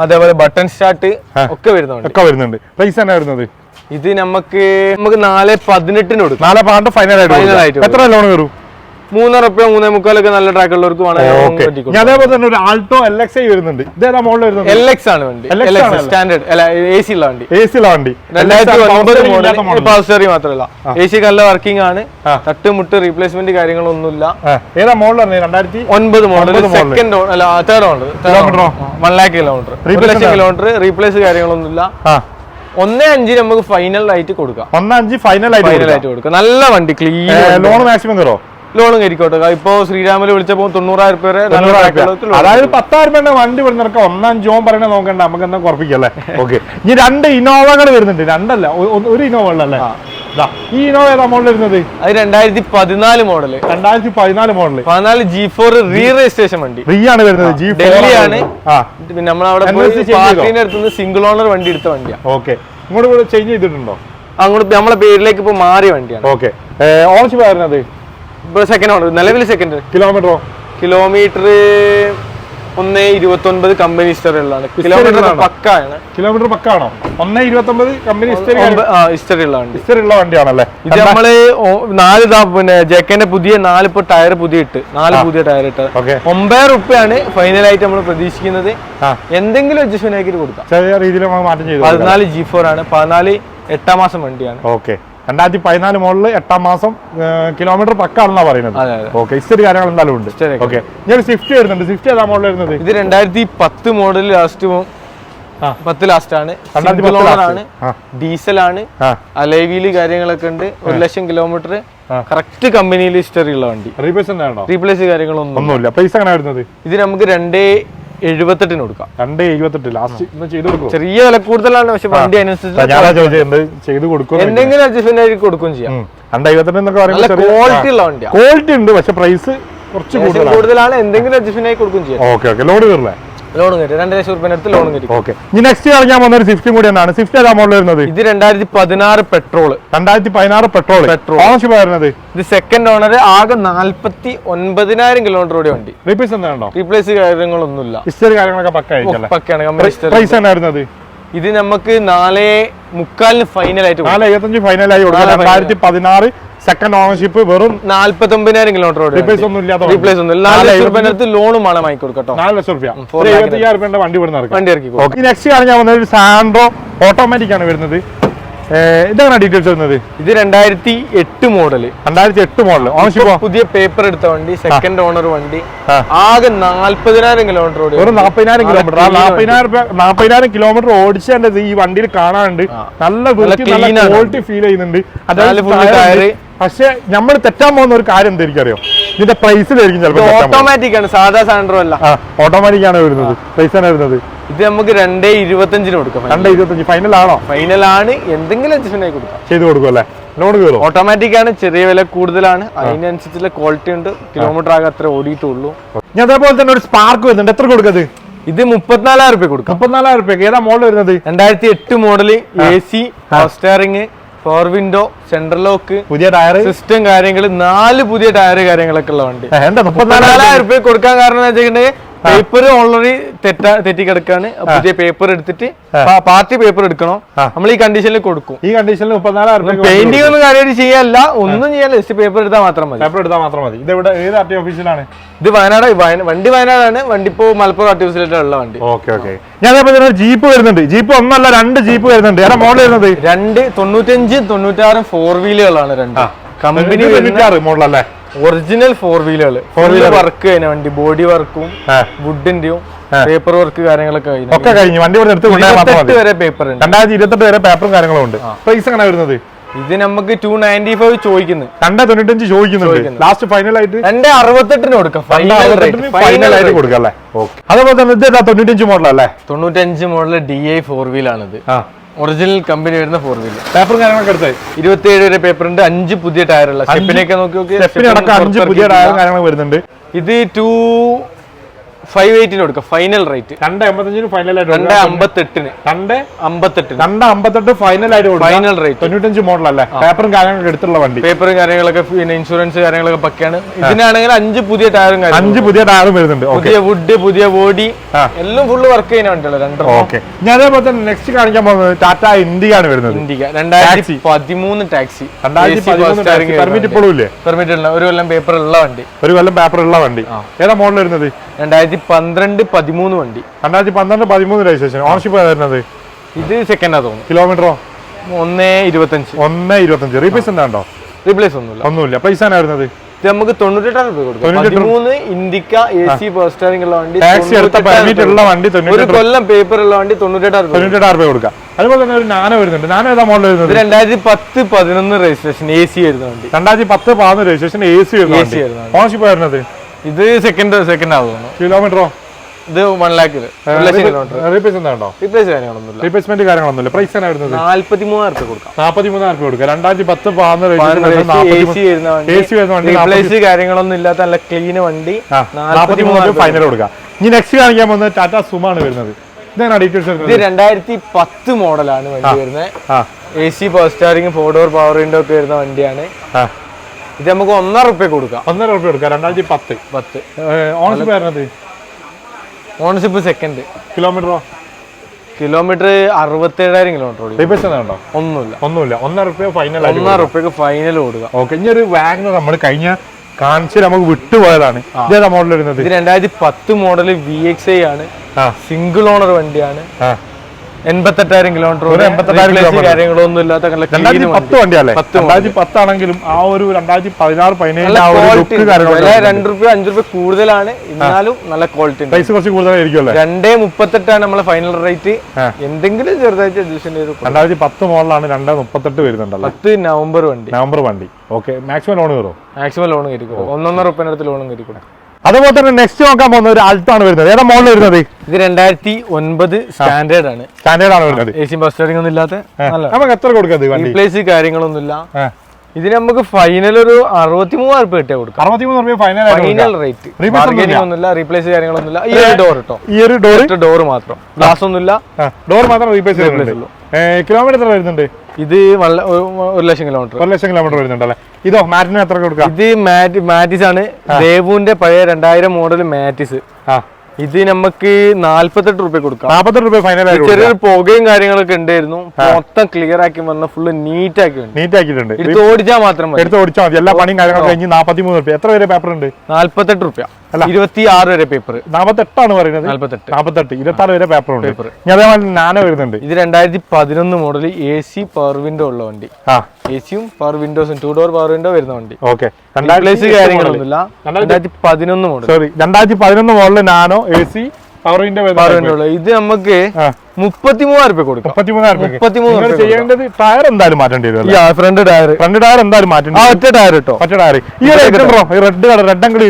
അതേപോലെ ബട്ടൺ സ്റ്റാർട്ട്. ഒക്കെ വരുന്നുണ്ട്. ഒക്കെ വരുന്നുണ്ട്. പ്രൈസ് തന്നെ വരുന്നത്? ഇത് നമുക്ക് നമുക്ക് നാല് പതിനെട്ടിന് കൊടുക്കും. നാല് പതിനെട്ട് ഫൈനൽ ആയിട്ട് എത്ര ലോൺ കയറും? മൂന്നര റുപ്യ മൂന്നേ മുക്കാലൊക്കെ നല്ല ട്രാക്ക് ഉള്ളവർക്ക് വേണമെങ്കിൽ ഞാൻ അതേപോലെ തന്നെ ഒരു ആൾട്ടോ എൽ എക്സ് ഐ വരുന്നുണ്ട്. ഇതേതാ മോഡൽ വരുന്നത്. എൽ എക്സ് ആണ് വണ്ടി? സ്റ്റാൻഡേർഡ് അല്ല എ സി ഉള്ള വണ്ടി. എ സി ഉള്ള വണ്ടി. രണ്ടായിരത്തി മോഡൽ സ്റ്റെയറിംഗ് മാത്രമല്ല. എ സി നല്ല വർക്കിംഗ് ആണ്. തട്ടുമുട്ട് റീപ്ലേസ്മെന്റ് കാര്യങ്ങളൊന്നുമില്ല. ഏതാ മോഡൽ രണ്ടായിരത്തി ഒൻപത് മോഡൽ. സെക്കൻഡ് അല്ല തേർഡ് മോഡൽ ഓ? One lakh kilometre replace kilometre replace കാര്യങ്ങളൊന്നുമില്ല. ഒന്നേ അഞ്ച് നമുക്ക് ഫൈനൽ ആയിട്ട് കൊടുക്കാം. ഒന്ന് അഞ്ച് ഫൈനൽ ആയിട്ട് കൊടുക്കാം. നല്ല വണ്ടി ക്ലീൻ ലോൺ മാക്സിമം കയറോ ലോണും കരിക്കോട്ടെ ഇപ്പൊ ശ്രീരാമിൽ വിളിച്ചപ്പോ തൊണ്ണൂറായിരം രൂപ വരെ അതായത് പത്തായിരം രൂപയുടെ വണ്ടി വരുന്നവർക്ക് ഒന്നാം ജോൺ പറയണ നോക്കണ്ട നമുക്ക് എന്താ കുറപ്പിക്കല്ലേ ഓക്കെ ഇനി രണ്ട് ഇന്നോവകൾ വരുന്നുണ്ട്. രണ്ടല്ല ഒരു ഇന്നോവ ഉള്ളല്ലേ ഈ ഇന്നോവ ഏതാ മോഡൽ വരുന്നത്? അത് രണ്ടായിരത്തി പതിനാല് മോഡൽ രണ്ടായിരത്തി പതിനാല് മോഡൽ പതിനാല് ജി ഫോർ റീ രജിസ്ട്രേഷൻ വണ്ടി. റീ ആണ് വരുന്നത് ജി ഡൽഹി ആണ്. ആ. പിന്നെ നമ്മളവിടെ അടുത്തുനിന്ന് സിംഗിൾ ഓണർ വണ്ടി എടുത്ത വണ്ടിയാണ് ഓക്കെ ഇങ്ങോട്ട് ചേഞ്ച് ചെയ്തിട്ടുണ്ടോ? അങ്ങോട്ട് നമ്മളെ പേരിലേക്ക് ഇപ്പൊ മാറിയ വണ്ടിയാണ്. ഓക്കെ ഓണർഷിപ്പ് വരുന്നത്? ഇപ്പൊ സെക്കൻഡ് ഓണർ നിലവിൽ സെക്കൻഡ് കിലോമീറ്ററോ കിലോമീറ്റർ ഒന്ന് ഇരുപത്തി ഒൻപത് കമ്പനി ഹിസ്റ്ററി ഉള്ളതാണ്? കിലോമീറ്റർ? പക്കാണ്. കിലോമീറ്റർ പക്കാണോ? ഒന്ന് ഇരുപത്തൊമ്പത് കമ്പനി ഹിസ്റ്ററി ഹിസ്റ്ററി ഉള്ള വണ്ടി. ഹിസ്റ്ററി ഉള്ള വണ്ടിയാണല്ലേ? ഇത് നമ്മൾ നാല് പിന്നെ ജെക്കന്റെ പുതിയ നാല് ഇപ്പൊ ടയർ പുതിയ ഇട്ട്. നാല് പുതിയ ടയർ ഇട്ട് ഒമ്പത് റുപ്യാണ് ഫൈനലായിട്ട് നമ്മൾ പ്രതീക്ഷിക്കുന്നത്. എന്തെങ്കിലും അഡ്ജസ്റ്റ്മെന്റ് ആക്കിയിട്ട് കൊടുക്കാം. ചെറിയ രീതിയിൽ നമുക്ക് മാറ്റം ചെയ്തു പതിനാല് ജി ഫോർ ആണ്. പതിനാല് എട്ടാം മാസം വണ്ടിയാണ്. ഓക്കെ രണ്ടായിരത്തി പതിനാല് മുകളിൽ എട്ടാം മാസം കിലോമീറ്റർ പക്കാണെന്നാ പറയുന്നത്. ഓക്കെ ഇസ്റ്ററി കാര്യങ്ങൾ എന്തായാലും ഉണ്ട്. ഓക്കെ ഞാൻ സ്വിഫ്റ്റ് വരുന്നുണ്ട്. സ്വിഫ്റ്റ് ഏതാ മോഡൽ വരുന്നത്? ഇത് രണ്ടായിരത്തി പത്ത് മോഡൽ ലാസ്റ്റ്. പത്ത് ലാസ്റ്റ് ആണ്. ആണ്. ഡീസൽ ആണ്. ആ. അലൈവീൽ കാര്യങ്ങളൊക്കെ ഉണ്ട്. ഒരു ലക്ഷം കിലോമീറ്റർ. കറക്റ്റ് കമ്പനിയിൽ ഹിസ്റ്ററി ഉള്ള വണ്ടി. റീപ്ലേസ് റീപ്ലേസ് കാര്യങ്ങളൊന്നും ഒന്നുമില്ല. പൈസ എങ്ങനെ വരുന്നത്? ഇത് നമുക്ക് രണ്ടേ എഴുപത്തെട്ടിന് കൊടുക്കാം. രണ്ട് എഴുപത്തെട്ട് ലാസ്റ്റ് ചെയ്ത് കൊടുക്കും ചെറിയ വില കൂടുതലാണ് പക്ഷെ വണ്ടി അനുസരിച്ച് ചെയ്ത് കൊടുക്കും എന്തെങ്കിലും അഡ്ജസ്റ്റ്മെന്റ് ആയിട്ട് കൊടുക്കുകയും ചെയ്യാം. രണ്ട് എഴുപത്തെട്ട് എന്നൊക്കെ നല്ല പറയുമ്പോൾ ക്വാളിറ്റി ഉള്ള വണ്ടിയാണ് ക്വാളിറ്റി ഉണ്ട് പക്ഷെ പ്രൈസ് കുറച്ച് കൂടുതലാണ്. എന്തെങ്കിലും അഡ്ജസ്റ്റ്മെന്റ് ആയി കൊടുക്കുകയും ചെയ്യാം. Okay okay. ലോഡ് കയറില്ലേ ലോണും കയറ്റി രണ്ട് ലക്ഷം റുപ്യ അടുത്ത് ലോണും കയറ്റി ഓക്കെ. ഇനി നെക്സ്റ്റ് കളിക്കാൻ പോകുന്ന ഒരു സ്വിഫ്റ്റ് കൂടി എന്നാണ്. സ്വിഫ്റ്റ് ഏതാ മോഡൽ വരുന്നത്? ഇത് രണ്ടായിരത്തി പതിനാറ് പെട്രോൾ രണ്ടായിരത്തി പതിനാറ് പെട്രോൾ പെട്രോൾ ഓണർഷിപ്പ് വരുന്നത്? ഇത് സെക്കൻഡ് ഓണർ ആകെ നാല്പത്തി ഒൻപതിനായിരം കിലോമീറ്റർ ഓടിയ വണ്ടി. റീപ്ലേസ് എന്താണോ റീപ്ലേസ് കാര്യങ്ങളൊന്നുമില്ല. ഹിസ്റ്ററി കാര്യങ്ങളൊക്കെ പക്കാണ്. കമ്പനി പ്രൈസ് എന്നാ വരുന്നത്? ഇത് നമുക്ക് നാലേ മുക്കാലിന് ഫൈനലായിട്ട് നാലേ ഇരുപത്തഞ്ച് ഫൈനലായി കൊടുക്കാം. രണ്ടായിരത്തി പതിനാറ് സെക്കൻഡ് ഓണർഷിപ്പ് വെറും നാൽപ്പത്തി ഒമ്പതിനായിരം കിലോമീറ്റർ റീപ്ലേസ് ഒന്നും ഇല്ലാത്ത റിപ്ലേസ് ഒന്നും ഇല്ല. നാല് ലക്ഷം രൂപ അടുത്ത് ലോണും ആണ് വാങ്ങി കൊടുക്കട്ടോ നാല് ലക്ഷം റുപ്യ ഇരുപത്തിയ്യായിരം റുപ്യന്റെ വണ്ടി ഇവിടെ വണ്ടി ഇറക്കി നെക്സ്റ്റ് ആണ് കാണിക്കാൻ വന്നത് സാൻഡ്രോ ഓട്ടോമാറ്റിക് ആണ് വരുന്നത്. ഇതാണ് ഡീറ്റെയിൽസ് വരുന്നത്? ഇത് രണ്ടായിരത്തി എട്ട് മോഡൽ രണ്ടായിരത്തി എട്ട് മോഡൽ ഓണർഷിപ്പ് പുതിയ പേപ്പർ എടുത്ത വണ്ടി സെക്കൻഡ് ഓണർ വണ്ടി. ആകെ നാല്പതിനായിരം കിലോമീറ്റർ ഓടി വെറും നാപ്പതിനായിരം കിലോമീറ്റർ ആ നാപ്പതിനായിരം രൂപ നാപ്പതിനായിരം കിലോമീറ്റർ ഓടിച്ചത് ഈ വണ്ടിയിൽ കാണാനുണ്ട്. നല്ല വൃത്തി നല്ല ക്വാളിറ്റി ഫീൽ ചെയ്യുന്നുണ്ട്. അതായത്. പക്ഷെ നമ്മൾ തെറ്റാൻ പോകുന്ന ഒരു കാര്യം എന്തായിരിക്കും അറിയോ ഇതിന്റെ പ്രൈസിലായിരിക്കും ചിലപ്പോൾ ഓട്ടോമാറ്റിക് ആണ് സാധാ സാൻഡ്രോ അല്ല. ഓട്ടോമാറ്റിക് ആണ് വരുന്നത്. പ്രൈസ് ആണ് വരുന്നത്. ഇത് നമുക്ക് രണ്ടേ ഇരുപത്തഞ്ചിന് കൊടുക്കാം. രണ്ടേ ഇരുപത്തഞ്ച്. ഫൈനൽ ആണോ? ഫൈനൽ ആണ്. എന്തെങ്കിലും അഡ്ജസ്റ്റ്മെന്റ് ആയി കൊടുക്കാം. ചെയ്ത് കൊടുക്കും അല്ലേ? കയറും ഓട്ടോമാറ്റിക് ആണ്. ചെറിയ വില കൂടുതലാണ്. അതിനനുസരിച്ചുള്ള ക്വാളിറ്റി ഉണ്ട്. കിലോമീറ്റർ ആകെ അത്ര ഓടിയിട്ടുള്ളൂ. ഞാൻ അതേപോലെ തന്നെ ഒരു സ്പാർക്ക് വരുന്നുണ്ട്. എത്ര കൊടുക്കത്? ഇത് മുപ്പത്തിനാലായിരം രൂപ കൊടുക്കാം. മുപ്പത്തിനാലായിരം രൂപ ഏതാ മോഡൽ വരുന്നത്? രണ്ടായിരത്തി എട്ട് model A C steering four window central lock പുതിയ ടയർ സിസ്റ്റം കാര്യങ്ങൾ നാല് പുതിയ ടയർ കാര്യങ്ങളൊക്കെ ഉള്ള വണ്ടി. മുപ്പത്തിനാലായിരം റുപ്യ കൊടുക്കാൻ കാരണം വെച്ചിട്ടുണ്ടെങ്കിൽ പേപ്പർ ഓൾറെഡി തെറ്റാ തെറ്റിക്കിടക്കാണ്. പുതിയ പേപ്പർ എടുത്തിട്ട് പാർട്ടി പേപ്പർ എടുക്കണം. നമ്മൾ ഈ കണ്ടീഷനിൽ കൊടുക്കും. ഈ കണ്ടീഷനിൽ മുപ്പത്തിനാലായിരം പെയിന്റിംഗ് ഒന്നും കാര്യമായിട്ട് ചെയ്യാല്ല. ഒന്നും ചെയ്യാല്ല. ജസ്റ്റ് പേപ്പർ എടുത്താൽ മാത്രം മതി. പേപ്പർ എടുത്താൽ മാത്രം മതി. ഇത് ഇവിടെ ഏത് ആർ ടി ഓഫീസിലാണ് ഇത് വയനാട് വയന- വണ്ടി വയനാടാണ്. വണ്ടി ഇപ്പോ മലപ്പുറം ആർട്ടിഫിഷ്യലായിട്ടുള്ള വണ്ടി. ഓക്കെ ഓക്കെ ഞാൻ അതേപോലെ ജീപ്പ് വരുന്നുണ്ട്. ജീപ്പ് ഒന്നല്ല രണ്ട് ജീപ്പ് വരുന്നുണ്ട്. ഏതാ മോഡൽ വരുന്നത്? രണ്ട് തൊണ്ണൂറ്റഞ്ച് തൊണ്ണൂറ്റാറും ഫോർ വീലുകളാണ് രണ്ട്. കമ്പനി മോഡൽ അല്ലേ? ഒറിജിനൽ ഫോർ വീലുകൾ ഫോർ വീലർ വർക്ക് കഴിഞ്ഞ വണ്ടി ബോഡി വർക്കും. വുഡിന്റെയും പേപ്പർ വർക്ക് കാര്യങ്ങളൊക്കെ കഴിഞ്ഞു. ഒക്കെ കഴിഞ്ഞു. വണ്ടി ഇവിടെ എടുത്ത് വരെ പേപ്പർ ഉണ്ട്. രണ്ടായിരത്തി ഇരുപത്തെട്ട് വരെ പേപ്പറും കാര്യങ്ങളും ഉണ്ട്. പ്രൈസ് എങ്ങനെ വരുന്നത്? ഇത് നമുക്ക് ടു നയന്റി ഫൈവ് ചോദിക്കുന്നു. രണ്ടേ തൊണ്ണൂറ്റഞ്ച് ചോദിക്കുന്നുണ്ട്. ചോദിക്കുന്നു. ലാസ്റ്റ് ഫൈനൽ ആയിട്ട്? രണ്ട് അറുപത്തെട്ടിന് കൊടുക്കാം. ഫൈനൽ ഫൈനൽ ആയിട്ട് കൊടുക്കാം അല്ലേ? ഓക്കെ അതേപോലെ തന്നെ ഇത് തൊണ്ണൂറ്റഞ്ച് മോഡൽ അല്ലേ? തൊണ്ണൂറ്റഞ്ച് മോഡൽ ഡി ഐ ഫോർ വീലാണിത് ആ. ഒറിജിനൽ കമ്പനി വരുന്ന ഫോർ വീലർ പേപ്പറും കാര്യങ്ങളൊക്കെ എടുത്തേ ഇരുപത്തിയേഴ് വരെ പേപ്പർ ഉണ്ട്. അഞ്ച് പുതിയ ടയറുള്ള സ്റ്റെപ്പിനൊക്കെ നോക്കി നോക്കി. സ്റ്റെപ്പിനടക്കം അഞ്ച് പുതിയ ടയർ കാര്യങ്ങളും വരുന്നുണ്ട്. ഇത് ടു ഫൈവ് എയ്റ്റിന് കൊടുക്കാം ഫൈനൽ റേറ്റ് രണ്ട് എൺപത്തഞ്ചിന് ഫൈനൽ ആയിട്ട് രണ്ട്. അമ്പത്തെട്ടിന്. രണ്ട് അമ്പത്തെട്ടിന്. രണ്ട് അമ്പത്തെട്ട് ഫൈനൽ ആയിട്ട് ഫൈനൽ റേറ്റ് തൊണ്ണൂറ്റഞ്ച് മോഡൽ അല്ലേ? പേപ്പറും കാര്യങ്ങളൊക്കെ എടുത്തുള്ള വണ്ടി. പേപ്പറും കാര്യങ്ങളൊക്കെ പിന്നെ ഇൻഷുറൻസ് കാര്യങ്ങളൊക്കെ പക്കയാണ്. ഇതിനാണെങ്കിൽ അഞ്ച് പുതിയ ടയറും അഞ്ച് പുതിയ ടയറും വരുന്നുണ്ട്. പുതിയ വുഡ് പുതിയ ബോഡി എല്ലാം ഫുള്ള് വർക്ക് ചെയ്യുന്ന വണ്ടിയുള്ള രണ്ടോ ഓക്കെ ഞാൻ അതേപോലെ തന്നെ നെക്സ്റ്റ് കാണിക്കാൻ പോകുന്നത് ടാറ്റ ആണ് വരുന്നത്. ഇന്ത്യ രണ്ടായിരത്തി പതിമൂന്ന് ടാക്സി രണ്ടായിരത്തി പെർമിറ്റ് ഇപ്പോഴും ഇല്ലേ? പെർമിറ്റ് ഉള്ള ഒരു കൊല്ലം പേപ്പർ ഉള്ള വണ്ടി. ഒരു കൊല്ലം പേപ്പർ ഉള്ള വണ്ടി. ഏതാ മോഡൽ വരുന്നത്? രണ്ടായിരത്തി പന്ത്രണ്ട് പതിമൂന്ന് വണ്ടി. രണ്ടായിരത്തി പന്ത്രണ്ട് പതിമൂന്ന് രജിസ്ട്രേഷൻ. ഓണർഷിപ്പ് വരുന്നത്? ഇത് സെക്കൻഡാ തോന്നുന്നു. കിലോമീറ്ററോ ഒന്ന് ഇരുപത്തഞ്ച്. ഒന്ന് ഇരുപത്തഞ്ച്. റീപ്ലേസ് എന്താണ്ടോ? റീപ്ലേസ് ഒന്നുമില്ല. ഒന്നുമില്ല. പൈസ വരുന്നത്? നമുക്ക് തൊണ്ണൂറ്റെട്ടായിരം രൂപ കൊടുക്കും പതിമൂന്ന് ഇന്ത്യക്ക എ സി സ്റ്റാറിംഗ് ഉള്ള വണ്ടി ടാക്സി എടുത്ത പെർമിറ്റ് ഉള്ള വണ്ടി ഒരു കൊല്ലം പേപ്പർ ഉള്ള വണ്ടി തൊണ്ണൂറ്റെട്ടായിരം തൊണ്ണൂറ്റെട്ടായിരം രൂപ കൊടുക്കാം അതുപോലെ തന്നെ ഒരു നാനോ വരുന്നുണ്ട്. നാനോ ഏതാ മോഡൽ വരുന്നത്? രണ്ടായിരത്തി പത്ത് പതിനൊന്ന് രജിസ്ട്രേഷൻ എ സി വരുന്ന വണ്ടി. രണ്ടായിരത്തി പത്ത് പതിനൊന്ന് രജിസ്ട്രേഷൻ എ സി വരുന്ന ഓണർഷിപ്പ് വരുന്നത്? ഇത് സെക്കൻഡ് സെക്കൻഡ് ആവുന്നു കിലോമീറ്ററോ ഇത് വൺ ലാക്ക് റീപ്ലേസ്മെന്റ് കാര്യങ്ങളൊന്നുമില്ല. പ്രൈസ് വരുന്നത്? നാല്പത്തി മൂവായിരം രൂപ കൊടുക്കാം നാൽപ്പത്തി മൂന്നായിരം രൂപ കൊടുക്കാം രണ്ടായിരത്തി പത്ത് പതിനൊന്ന് കാര്യങ്ങളൊന്നും ഇല്ലാത്ത നല്ല ക്ലീൻ വണ്ടി. ഫൈനൽ കൊടുക്കാം ഇനി നെക്സ്റ്റ് കാണിക്കാൻ പോകുന്നത് ടാറ്റ സുമാണ് വരുന്നത്. ഇത് രണ്ടായിരത്തി പത്ത് മോഡലാണ് വണ്ടി വരുന്നത്. A C power steering four door power window ഒക്കെ വരുന്ന വണ്ടിയാണ്. ഇത് നമുക്ക് ഒന്നര റുപ്യ കൊടുക്കാം. ഒന്നര റുപ്യ കൊടുക്കാം. രണ്ടായിരത്തി പത്ത്. പത്ത്. ഓണർഷിപ്പ് വരുന്നത്? ഓണർഷിപ്പ് സെക്കൻഡ് കിലോമീറ്ററോ? കിലോമീറ്റർ അറുപത്തേഴായിരം കിലോമീറ്റർ ഉണ്ടോ? ഒന്നുമില്ല. ഒന്നുമില്ല. ഒന്നര റുപ്യ ഫൈനൽ ഒന്നര റുപ്യക്ക് ഫൈനൽ കൊടുക്കാം. ഓക്കെ ഇനി ഒരു വാഗ്നർ നമ്മൾ കഴിഞ്ഞ കാണിച്ച് നമുക്ക് വിട്ടുപോയതാണ്. ഇതേതാ മോഡൽ വരുന്നത്? ഇത് രണ്ടായിരത്തി പത്ത് മോഡൽ വി എക്സ് ഐ ആണ്. സിംഗിൾ ഓണർ വണ്ടിയാണ്. എൺപത്തെട്ടായിരം കിലോമീറ്റർ എൺപത്തെട്ടായിരം 88,000 kilometer. കാര്യങ്ങളൊന്നും ഇല്ലാത്ത രണ്ടായിരത്തി. പത്ത് വണ്ടിയല്ലേ? രണ്ടായിരത്തി പത്താണെങ്കിലും ആ ഒരു രണ്ടായിരത്തി പതിനാറ് പതിനേഴ് രണ്ട് റുപ്യ അഞ്ചു റുപ്യ കൂടുതലാണ്. എന്നാലും നല്ല ക്വാളിറ്റി പ്രൈസ് കുറച്ച് കൂടുതലായിരിക്കും അല്ലേ? രണ്ടേ മുപ്പത്തെട്ടാണ് നമ്മളെ ഫൈനൽ റേറ്റ് എന്തെങ്കിലും ചെറുതായിട്ട് അഡ്ജസ്റ്റ് ചെയ്ത് രണ്ടായിരത്തി പത്ത് മോഡലാണ് രണ്ടേ മുപ്പത്തെട്ട് വരുന്നുണ്ടല്ലോ? പത്ത് നവംബർ വണ്ടി. നവംബർ വണ്ടി. ഓക്കെ മാക്സിമം ലോൺ കയറും മാക്സിമം ലോൺ കയറ്റിക്കൊടുക്കും ഒന്നൊന്നര റുപ്യന്റെ അടുത്ത് ലോണും കയറ്റിക്കൊടുക്കും അതുപോലെ തന്നെ നെക്സ്റ്റ് നോക്കാൻ പോകുന്ന ഒരു ആൾട്ടാണ് വരുന്നത്. ഏതാ മോഡൽ വരുന്നത്? ഇത് രണ്ടായിരത്തി ഒൻപത് സ്റ്റാൻഡേർഡ് ആണ്. സ്റ്റാൻഡേർഡ് ആണ് വരുന്നത്. എ സി ബസ് സ്റ്റാൻഡിംഗ് ഒന്നും ഇല്ലാത്ത നമുക്ക് എത്ര കൊടുക്കാം റീപ്ലേസ് കാര്യങ്ങളൊന്നുമില്ല. ആ. ഇതിന് നമുക്ക് ഫൈനൽ ഒരു അറുപത്തി മൂവായിരം രൂപ ഇട്ടേ കൊടുക്കാം. അറുപത്തിമൂന്ന് റുപ്യ ഫൈനൽ ഫൈനൽ റേറ്റ് ബാർഗൈനിങ് ഒന്നുമില്ല. റീപ്ലേസ് കാര്യങ്ങളൊന്നുമില്ല. ഈ ഒരു ഡോർ കേട്ടോ ഈ ഒരു ഡോർ ഡോർ മാത്രം. ഗ്ലാസ് ഒന്നുമില്ല. ഡോർ മാത്രം റീപ്ലേസ് കിലോമീറ്റർ വരുന്നുണ്ട്? ഇത് വല്ല ഒരു ലക്ഷം കിലോമീറ്റർ ഒരു ലക്ഷം കിലോമീറ്റർ വരുന്നുണ്ടല്ലേ ഇതോ മാറ്റിന് എത്ര കൊടുക്കാം? ഇത് മാറ്റ് മാറ്റിസ് ആണ്. ദേവുവിന്റെ പഴയ രണ്ടായിരം മോഡൽ മാറ്റിസ്. ആ. ഇത് നമുക്ക് നാല്പത്തെട്ട് റുപ്യ കൊടുക്കാം. നാല്പത്തെട്ട് റുപ്യ ഫൈനൽ ചെറിയൊരു പുകയും കാര്യങ്ങളൊക്കെ ഉണ്ടായിരുന്നു. മൊത്തം ക്ലിയർ ആക്കി വന്ന ഫുള്ള് നീറ്റ് ആക്കി നീറ്റ് ആക്കിയിട്ടുണ്ട്. എടുത്ത് ഓടിച്ചാൽ മാത്രം മതി. എടുത്ത് ഓടിച്ചാൽ മതി. എല്ലാ പണിയും കാര്യങ്ങളും കഴിഞ്ഞ് നാൽപ്പത്തി മൂന്ന് റുപ്യ. എത്ര വരെ പേപ്പർ ഉണ്ട്? നാല്പത്തെട്ട് റുപ്യ. ഇരുപത്തി ആറ് വരെ പേപ്പർ നാപ്പത്തെട്ടാണ് പറയുന്നത്. നാല്പത്തെട്ട്. നാപ്പത്തെട്ട് ഇരുപത്തി ആറ് വരെ പേപ്പർ ഉണ്ട്. ഞാൻ അതേപോലെ നാനോ വരുന്നുണ്ട്. ഇത് രണ്ടായിരത്തി പതിനൊന്ന് model A C power window ഉള്ള വണ്ടി. ആ. എ സിയും പവർ വിൻഡോസും ടു ഡോർ പവർ വിൻഡോ വരുന്ന വണ്ടി. ഓക്കെ രണ്ടായിരത്തി പതിനൊന്ന് മോഡൽ സോറി രണ്ടായിരത്തി പതിനൊന്ന് മോഡൽ നാനോ എ സി ഇത് നമുക്ക് മുപ്പത്തിമൂവായിരം രൂപ കൊടുക്കാം. ചെയ്യേണ്ടത് ടയർ എന്തായാലും മാറ്റേണ്ടി വരും? Front tyre. ഫ്രണ്ട് ടയർ എന്തായാലും മാറ്റേണ്ടി. ഒറ്റ ടയർ കേട്ടോ ഒറ്റ ടയർ. ഈ റെഡ് കളർ റെഡ് അങ്കിൾ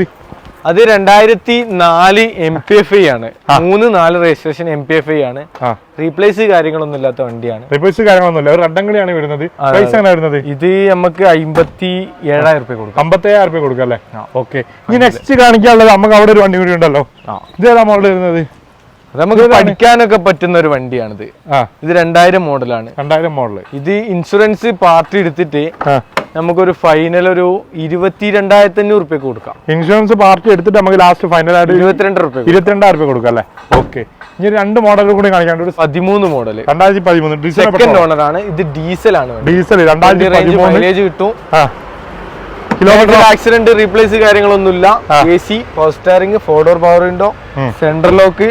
അത് രണ്ടായിരത്തി നാല് എം പി എഫ് ഐ ആണ് മൂന്ന് നാല് registration M P F I ആണ്. റീപ്ലേസ് കാര്യങ്ങളൊന്നും ഇല്ലാത്ത വണ്ടിയാണ്. റീപ്ലേസ് കാര്യങ്ങളൊന്നുമില്ല ഒരു റെഡ് വരുന്നത്. പ്രൈസ് എങ്ങനെ വരുന്നത്? ഇത് നമുക്ക് അമ്പത്തി ഏഴായിരം റുപ്യ കൊടുക്കാം. അമ്പത്തേഴായിരം റുപ്യ കൊടുക്കാം അല്ലേ? ഓക്കെ ഇനി നെക്സ്റ്റ് കാണിക്കാനുള്ളത് നമുക്ക് അവിടെ ഒരു വണ്ടി കൂടി ഉണ്ടല്ലോ. ഇത് ഏതാ മോഡൽ വരുന്നത്? നമുക്ക് പഠിക്കാനൊക്കെ പറ്റുന്ന ഒരു വണ്ടിയാണിത്. ഇത് രണ്ടായിരം മോഡലാണ് രണ്ടായിരം മോഡൽ ഇത് ഇൻഷുറൻസ് പാർട്ടി എടുത്തിട്ട് നമുക്കൊരു ഫൈനൽ ഒരു ഇരുപത്തി രണ്ടായിരത്തി അഞ്ഞൂറ് റുപ്യ കൊടുക്കാം. ഇൻഷുറൻസ് പാർട്ടി എടുത്തിട്ട് നമുക്ക് ലാസ്റ്റ് ഫൈനൽ ആയിട്ട് ഇരുപത്തിരണ്ട് റുപ്യ ഇരുപത്തിരണ്ടായിരം റുപ്യ കൊടുക്കാം അല്ലേ? ഓക്കെ ഇനി രണ്ട് മോഡൽ കൂടി കാണിക്കാണ്ട് ഒരു പതിമൂന്ന് മോഡൽ രണ്ടായിരത്തി പതിമൂന്ന് ഡീസൽ സെക്കൻഡ് ഓണർ ആണ്. ഇത് ഡീസൽ ആണ്. ഡീസൽ രണ്ടായിരത്തി റേഞ്ച് മൈലേജ് കിട്ടും. കിലോമീറ്റർ ആക്സിഡന്റ് റീപ്ലേസ് കാര്യങ്ങളൊന്നുമില്ല. A C power steering four door power window central lock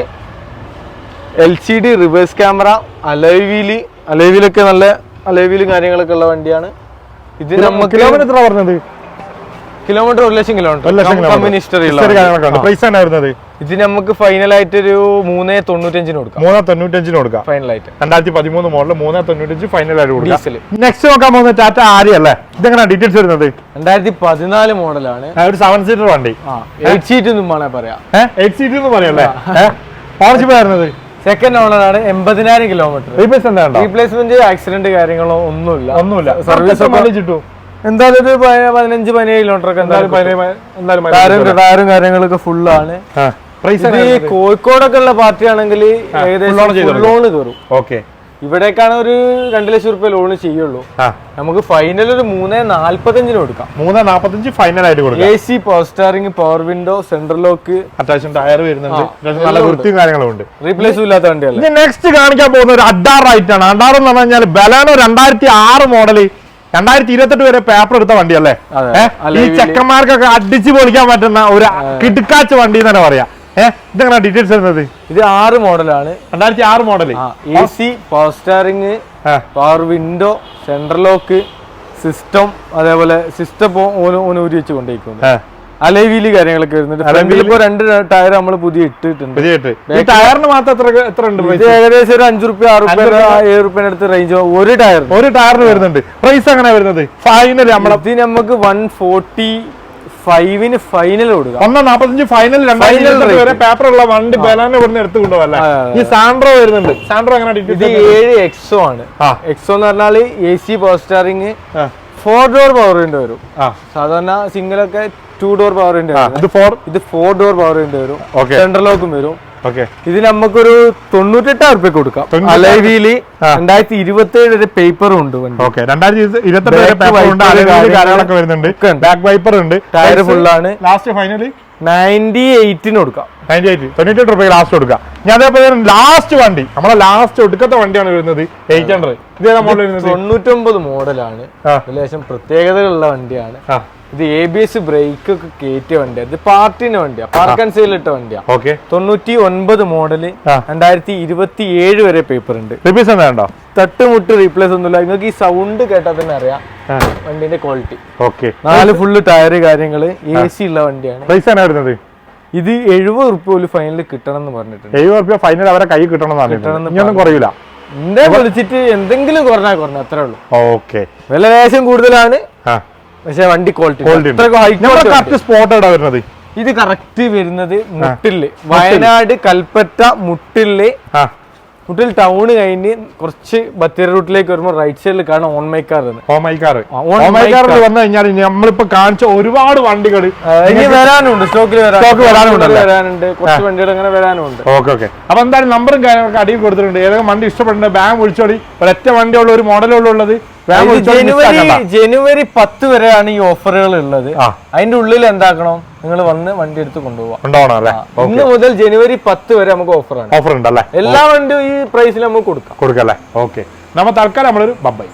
L C D reverse camera alloy wheel അലൈവീലൊക്കെ നല്ല അലൈവീലും കാര്യങ്ങളൊക്കെ ഉള്ള വണ്ടിയാണ്. ഇത് നമുക്ക് കിലോമീറ്റർ പറഞ്ഞത്? കിലോമീറ്റർ ഒരു ലക്ഷം കിലോമീറ്റർ പ്രൈസ് വരുന്നത്. ഇത് നമുക്ക് ഫൈനൽ ആയിട്ട് ഒരു മൂന്നേ തൊണ്ണൂറ്റഞ്ചിന് കൊടുക്കാം. മൂന്നേ തൊണ്ണൂറ്റഞ്ചിന് കൊടുക്കാം. ഫൈനൽ ആയിട്ട്. രണ്ടായിരത്തി പതിമൂന്ന് മോഡൽ മൂന്നേ തൊണ്ണൂറ്റഞ്ച് ഫൈനൽ ആയിട്ട് കൊടുക്കാം. നെക്സ്റ്റ് നോക്കാൻ പോകുന്നത് ടാറ്റ ആര്യ അല്ലേ? ഇതെങ്ങനെ ഡീറ്റെയിൽസ് വരുന്നത്? രണ്ടായിരത്തി പതിനാല് മോഡലാണ് ഒരു സെവൻ സീറ്റർ വണ്ടി. എയ്റ്റ് സീറ്റ് എന്നും വേണേ പറയാം. എയ്റ്റ് സീറ്റ് എന്ന് പറയല്ലേ ഓണർഷിപ്പ് വരുന്നത്? സെക്കൻഡ് ഓണർ ആണ് എൺപതിനായിരം കിലോമീറ്റർ റീപ്ലേസ് എന്താ ഉണ്ടോ റീപ്ലേസ്മെന്റ് ആക്സിഡന്റ് കാര്യങ്ങളോ ഒന്നുമില്ല. ഒന്നുമില്ല. സർവീസ് കിട്ടും. എന്തായാലും ഒരു പതിനഞ്ച് പതിനേഴ് കിലോമീറ്റർ ഒക്കെ എന്തായാലും ടയറും കാര്യങ്ങളൊക്കെ ഫുള്ളാണ് കോഴിക്കോടൊക്കെ ഉള്ള പാർട്ടി ആണെങ്കിൽ ഏകദേശം ലോണ് ലോൺ കയറും ഓക്കെ ഇവിടേക്കാണ് ഒരു രണ്ട് ലക്ഷം റുപ്യ ലോൺ ചെയ്യുള്ളൂ. നമുക്ക് ഫൈനൽ ഒരു മൂന്ന് നാല്പത്തഞ്ചിന് കൊടുക്കാം. മൂന്ന് നാല്പത്തഞ്ച് ഫൈനൽ ആയിട്ട് കൊടുക്കാം. A C power steering power window central lock അത്യാവശ്യം ടയർ വരുന്നുണ്ട്. നല്ല വൃത്തിയും കാര്യങ്ങളും ഉണ്ട്. റീപ്ലേസ് ഇല്ലാത്ത വണ്ടിയല്ലേ? നെക്സ്റ്റ് കാണിക്കാൻ പോകുന്ന ഒരു അഡാർ റൈറ്റ് ആണ്. അഡാർ എന്ന് പറഞ്ഞു കഴിഞ്ഞാൽ ബലാനോ രണ്ടായിരത്തി ആറ് മോഡൽ രണ്ടായിരത്തി ഇരുപത്തെട്ട് വരെ പേപ്പർ എടുത്ത വണ്ടിയല്ലേ. ഈ. ചെക്കന്മാർക്കൊക്കെ അടിച്ചു പൊളിക്കാൻ പറ്റുന്ന ഒരു കിടുക്കാച്ച വണ്ടി എന്ന് തന്നെ പറയാം. ഇതെങ്ങനെ ഡീറ്റെയിൽസ് വരുന്നത്? ഇത് ആറ് മോഡലാണ്. രണ്ടായിരത്തി ആറ് model A C power steering power window central lock system അതേപോലെ സിസ്റ്റം ഊരി വെച്ച് കൊണ്ടിരിക്കുന്നു അലൈവീൽ കാര്യങ്ങളൊക്കെ വരുന്നുണ്ട്. ഇപ്പോ രണ്ട് ടയർ നമ്മൾ പുതിയ ഇട്ടിട്ടുണ്ട്. ഈ ടയറിന് മാത്രം എത്ര എത്ര ഉണ്ട് ഏകദേശം ഒരു അഞ്ചു റുപ്യ ആറ് റുപ്യ ഏഴ് റുപ്യ അടുത്ത് റേഞ്ച് ഒരു ടയർ ഒരു ടയറിന് വരുന്നുണ്ട്. പ്രൈസ് അങ്ങനെ വരുന്നത്? ഫൈനലി നമ്മളെ അതിന് നമുക്ക് വൺ ഫോർട്ടി ഫൈവിന് ഫൈനൽ കൊടുക്കുക ഒന്നാം നാപ്പത്തഞ്ച് ഫൈനൽ രണ്ടായിരത്തി. വരെ പേപ്പർ ഉള്ള വണ്ടി ബലാനെ ഇവിടുന്ന് എടുത്തു കൊണ്ടുപോകല്ല? ഈ സാൻഡ്രോ വരുന്നുണ്ട്. സാൻഡ്രോ എങ്ങനെ ഇത് ഏഴ് എക്സോ ആണ്. എക്സോ എന്ന് പറഞ്ഞാൽ A C power steering four door power window വരും. സാധാരണ സിംഗിൾ ഒക്കെ ടു ഡോർ പവർ വിൻഡോ ആ, ഇത് ഫോർ ഇത് ഫോർ ഡോർ പവർ വിൻഡോ വരും. സെൻട്രൽ ലോക്കും വരും. ഓക്കെ. ഇത് നമുക്കൊരു തൊണ്ണൂറ്റെട്ടായിരം റുപ്യ കൊടുക്കാം? അലൈവിയിൽ. രണ്ടായിരത്തി ഇരുപത്തി ഏഴ് വരെ പേപ്പറും ഉണ്ട് ഓക്കെ. രണ്ടായിരത്തി ഇരുപത്തെട്ട് വരെ പേപ്പർ ഉണ്ട്. കാര്യങ്ങളൊക്കെ വരുന്നുണ്ട്. ഉണ്ട്. ബാക്ക് വൈപ്പർ ഉണ്ട്. ടയർ ഫുള്ളാണ് ലാസ്റ്റ് ഫൈനലി നയന്റി എയ്റ്റിന് കൊടുക്കാം. Ninety eight. തൊണ്ണൂറ്റെട്ട് റുപ്യ ലാസ്റ്റ് കൊടുക്കാം. ഞാൻ അതേപോലെ ലാസ്റ്റ് വണ്ടി. നമ്മളെ ലാസ്റ്റ് ഒടുക്കത്തെ വണ്ടിയാണ് വരുന്നത്. എയ്റ്റ് ഹൺഡ്രഡ് തൊണ്ണൂറ്റൊമ്പത് മോഡലാണ്. ഏകദേശം ലേശം പ്രത്യേകതകളുള്ള വണ്ടിയാണ്. ഇത് എ ബി എസ് ബ്രേക്ക് ഒക്കെ കയറ്റിയ വണ്ടിയാണ് ഇത് പാർട്ടിന്റെ വണ്ടിയാ. പാർക്ക് ആൻഡ് സെയിൽ ഇട്ട വണ്ടിയാ. ഓക്കെ. തൊണ്ണൂറ്റി ഒൻപത് മോഡൽ രണ്ടായിരത്തി ഇരുപത്തി ഏഴ് വരെ പേപ്പർ ഉണ്ട്. റിപ്ലേസ് ഉണ്ടോ തട്ടുമുട്ട് റീപ്ലേസ് ഒന്നുമില്ല. നിങ്ങൾക്ക് ഈ സൗണ്ട് കേട്ടാൽ തന്നെ അറിയാം വണ്ടിന്റെ ക്വാളിറ്റി ഓക്കെ. നാല് ഫുള്ള് ടയർ കാര്യങ്ങൾ എ സി ഉള്ള വണ്ടിയാണ്. പൈസ വരുന്നത്? ഇത് എഴുപത് ഉറുപ്പ്യ പോലും ഫൈനൽ കിട്ടണം എന്ന് പറഞ്ഞിട്ടുണ്ട്. എഴുപത് റുപ്യ ഫൈനൽ അവരെ കൈ കിട്ടണം ഇനിയൊന്നും കുറയൂല. എന്റെ വിളിച്ചിട്ട് എന്തെങ്കിലും കുറഞ്ഞാൽ കുറഞ്ഞ അത്രേ ഉള്ളൂ. ഓക്കെ. വില ലേശം കൂടുതലാണ്. പക്ഷെ വണ്ടി ക്വാളിറ്റി കറക്റ്റ് സ്പോട്ട് എവിടെ വരുന്നത്? ഇത് കറക്റ്റ് വരുന്നത് മുട്ടിൽ. വയനാട് കൽപ്പറ്റ മുട്ടിൽ മുട്ടിൽ ടൗൺ കഴിഞ്ഞ് കുറച്ച് ബത്തേരി റൂട്ടിലേക്ക് വരുമ്പോൾ റൈറ്റ് സൈഡിൽ കാണാൻ on my car on my car on my car വന്നു കഴിഞ്ഞാൽ നമ്മളിപ്പോ കാണിച്ച ഒരുപാട് വണ്ടികൾ ഇനി വരാനുണ്ട് സ്റ്റോക്കിൽ സ്റ്റോക്ക് വരാനുണ്ട് വരാനുണ്ട് കുറച്ച് വണ്ടികൾ അങ്ങനെ വരാനുണ്ട്. ഓക്കെ ഓക്കെ അപ്പൊ എന്തായാലും നമ്പറും കാര്യങ്ങളൊക്കെ അടിയിൽ കൊടുത്തിട്ടുണ്ട്. ഏതൊക്കെ വണ്ടി ഇഷ്ടപ്പെടുന്നുണ്ട് ബാങ്ക് വിളിച്ചോടി ഒരൊറ്റ വണ്ടിയുള്ള ഒരു മോഡലുള്ള ജനുവരി. ജനുവരി പത്ത് വരെയാണ് ഈ ഓഫറുകൾ ഉള്ളത് അതിന്റെ ഉള്ളിൽ എന്താക്കണം? നിങ്ങൾ വന്ന് വണ്ടി എടുത്ത് കൊണ്ടുപോകാം ഇന്ന് മുതൽ ജനുവരി പത്ത് വരെ നമുക്ക് ഓഫറാണ്. ഓഫർ ഉണ്ടല്ലേ എല്ലാ വണ്ടിയും ഈ പ്രൈസിൽ നമുക്ക് കൊടുക്കാം. കൊടുക്കല്ലേ ഓക്കെ. നമ്മൾ തൽക്കാലം നമ്മളൊരു ബബ്ബൈ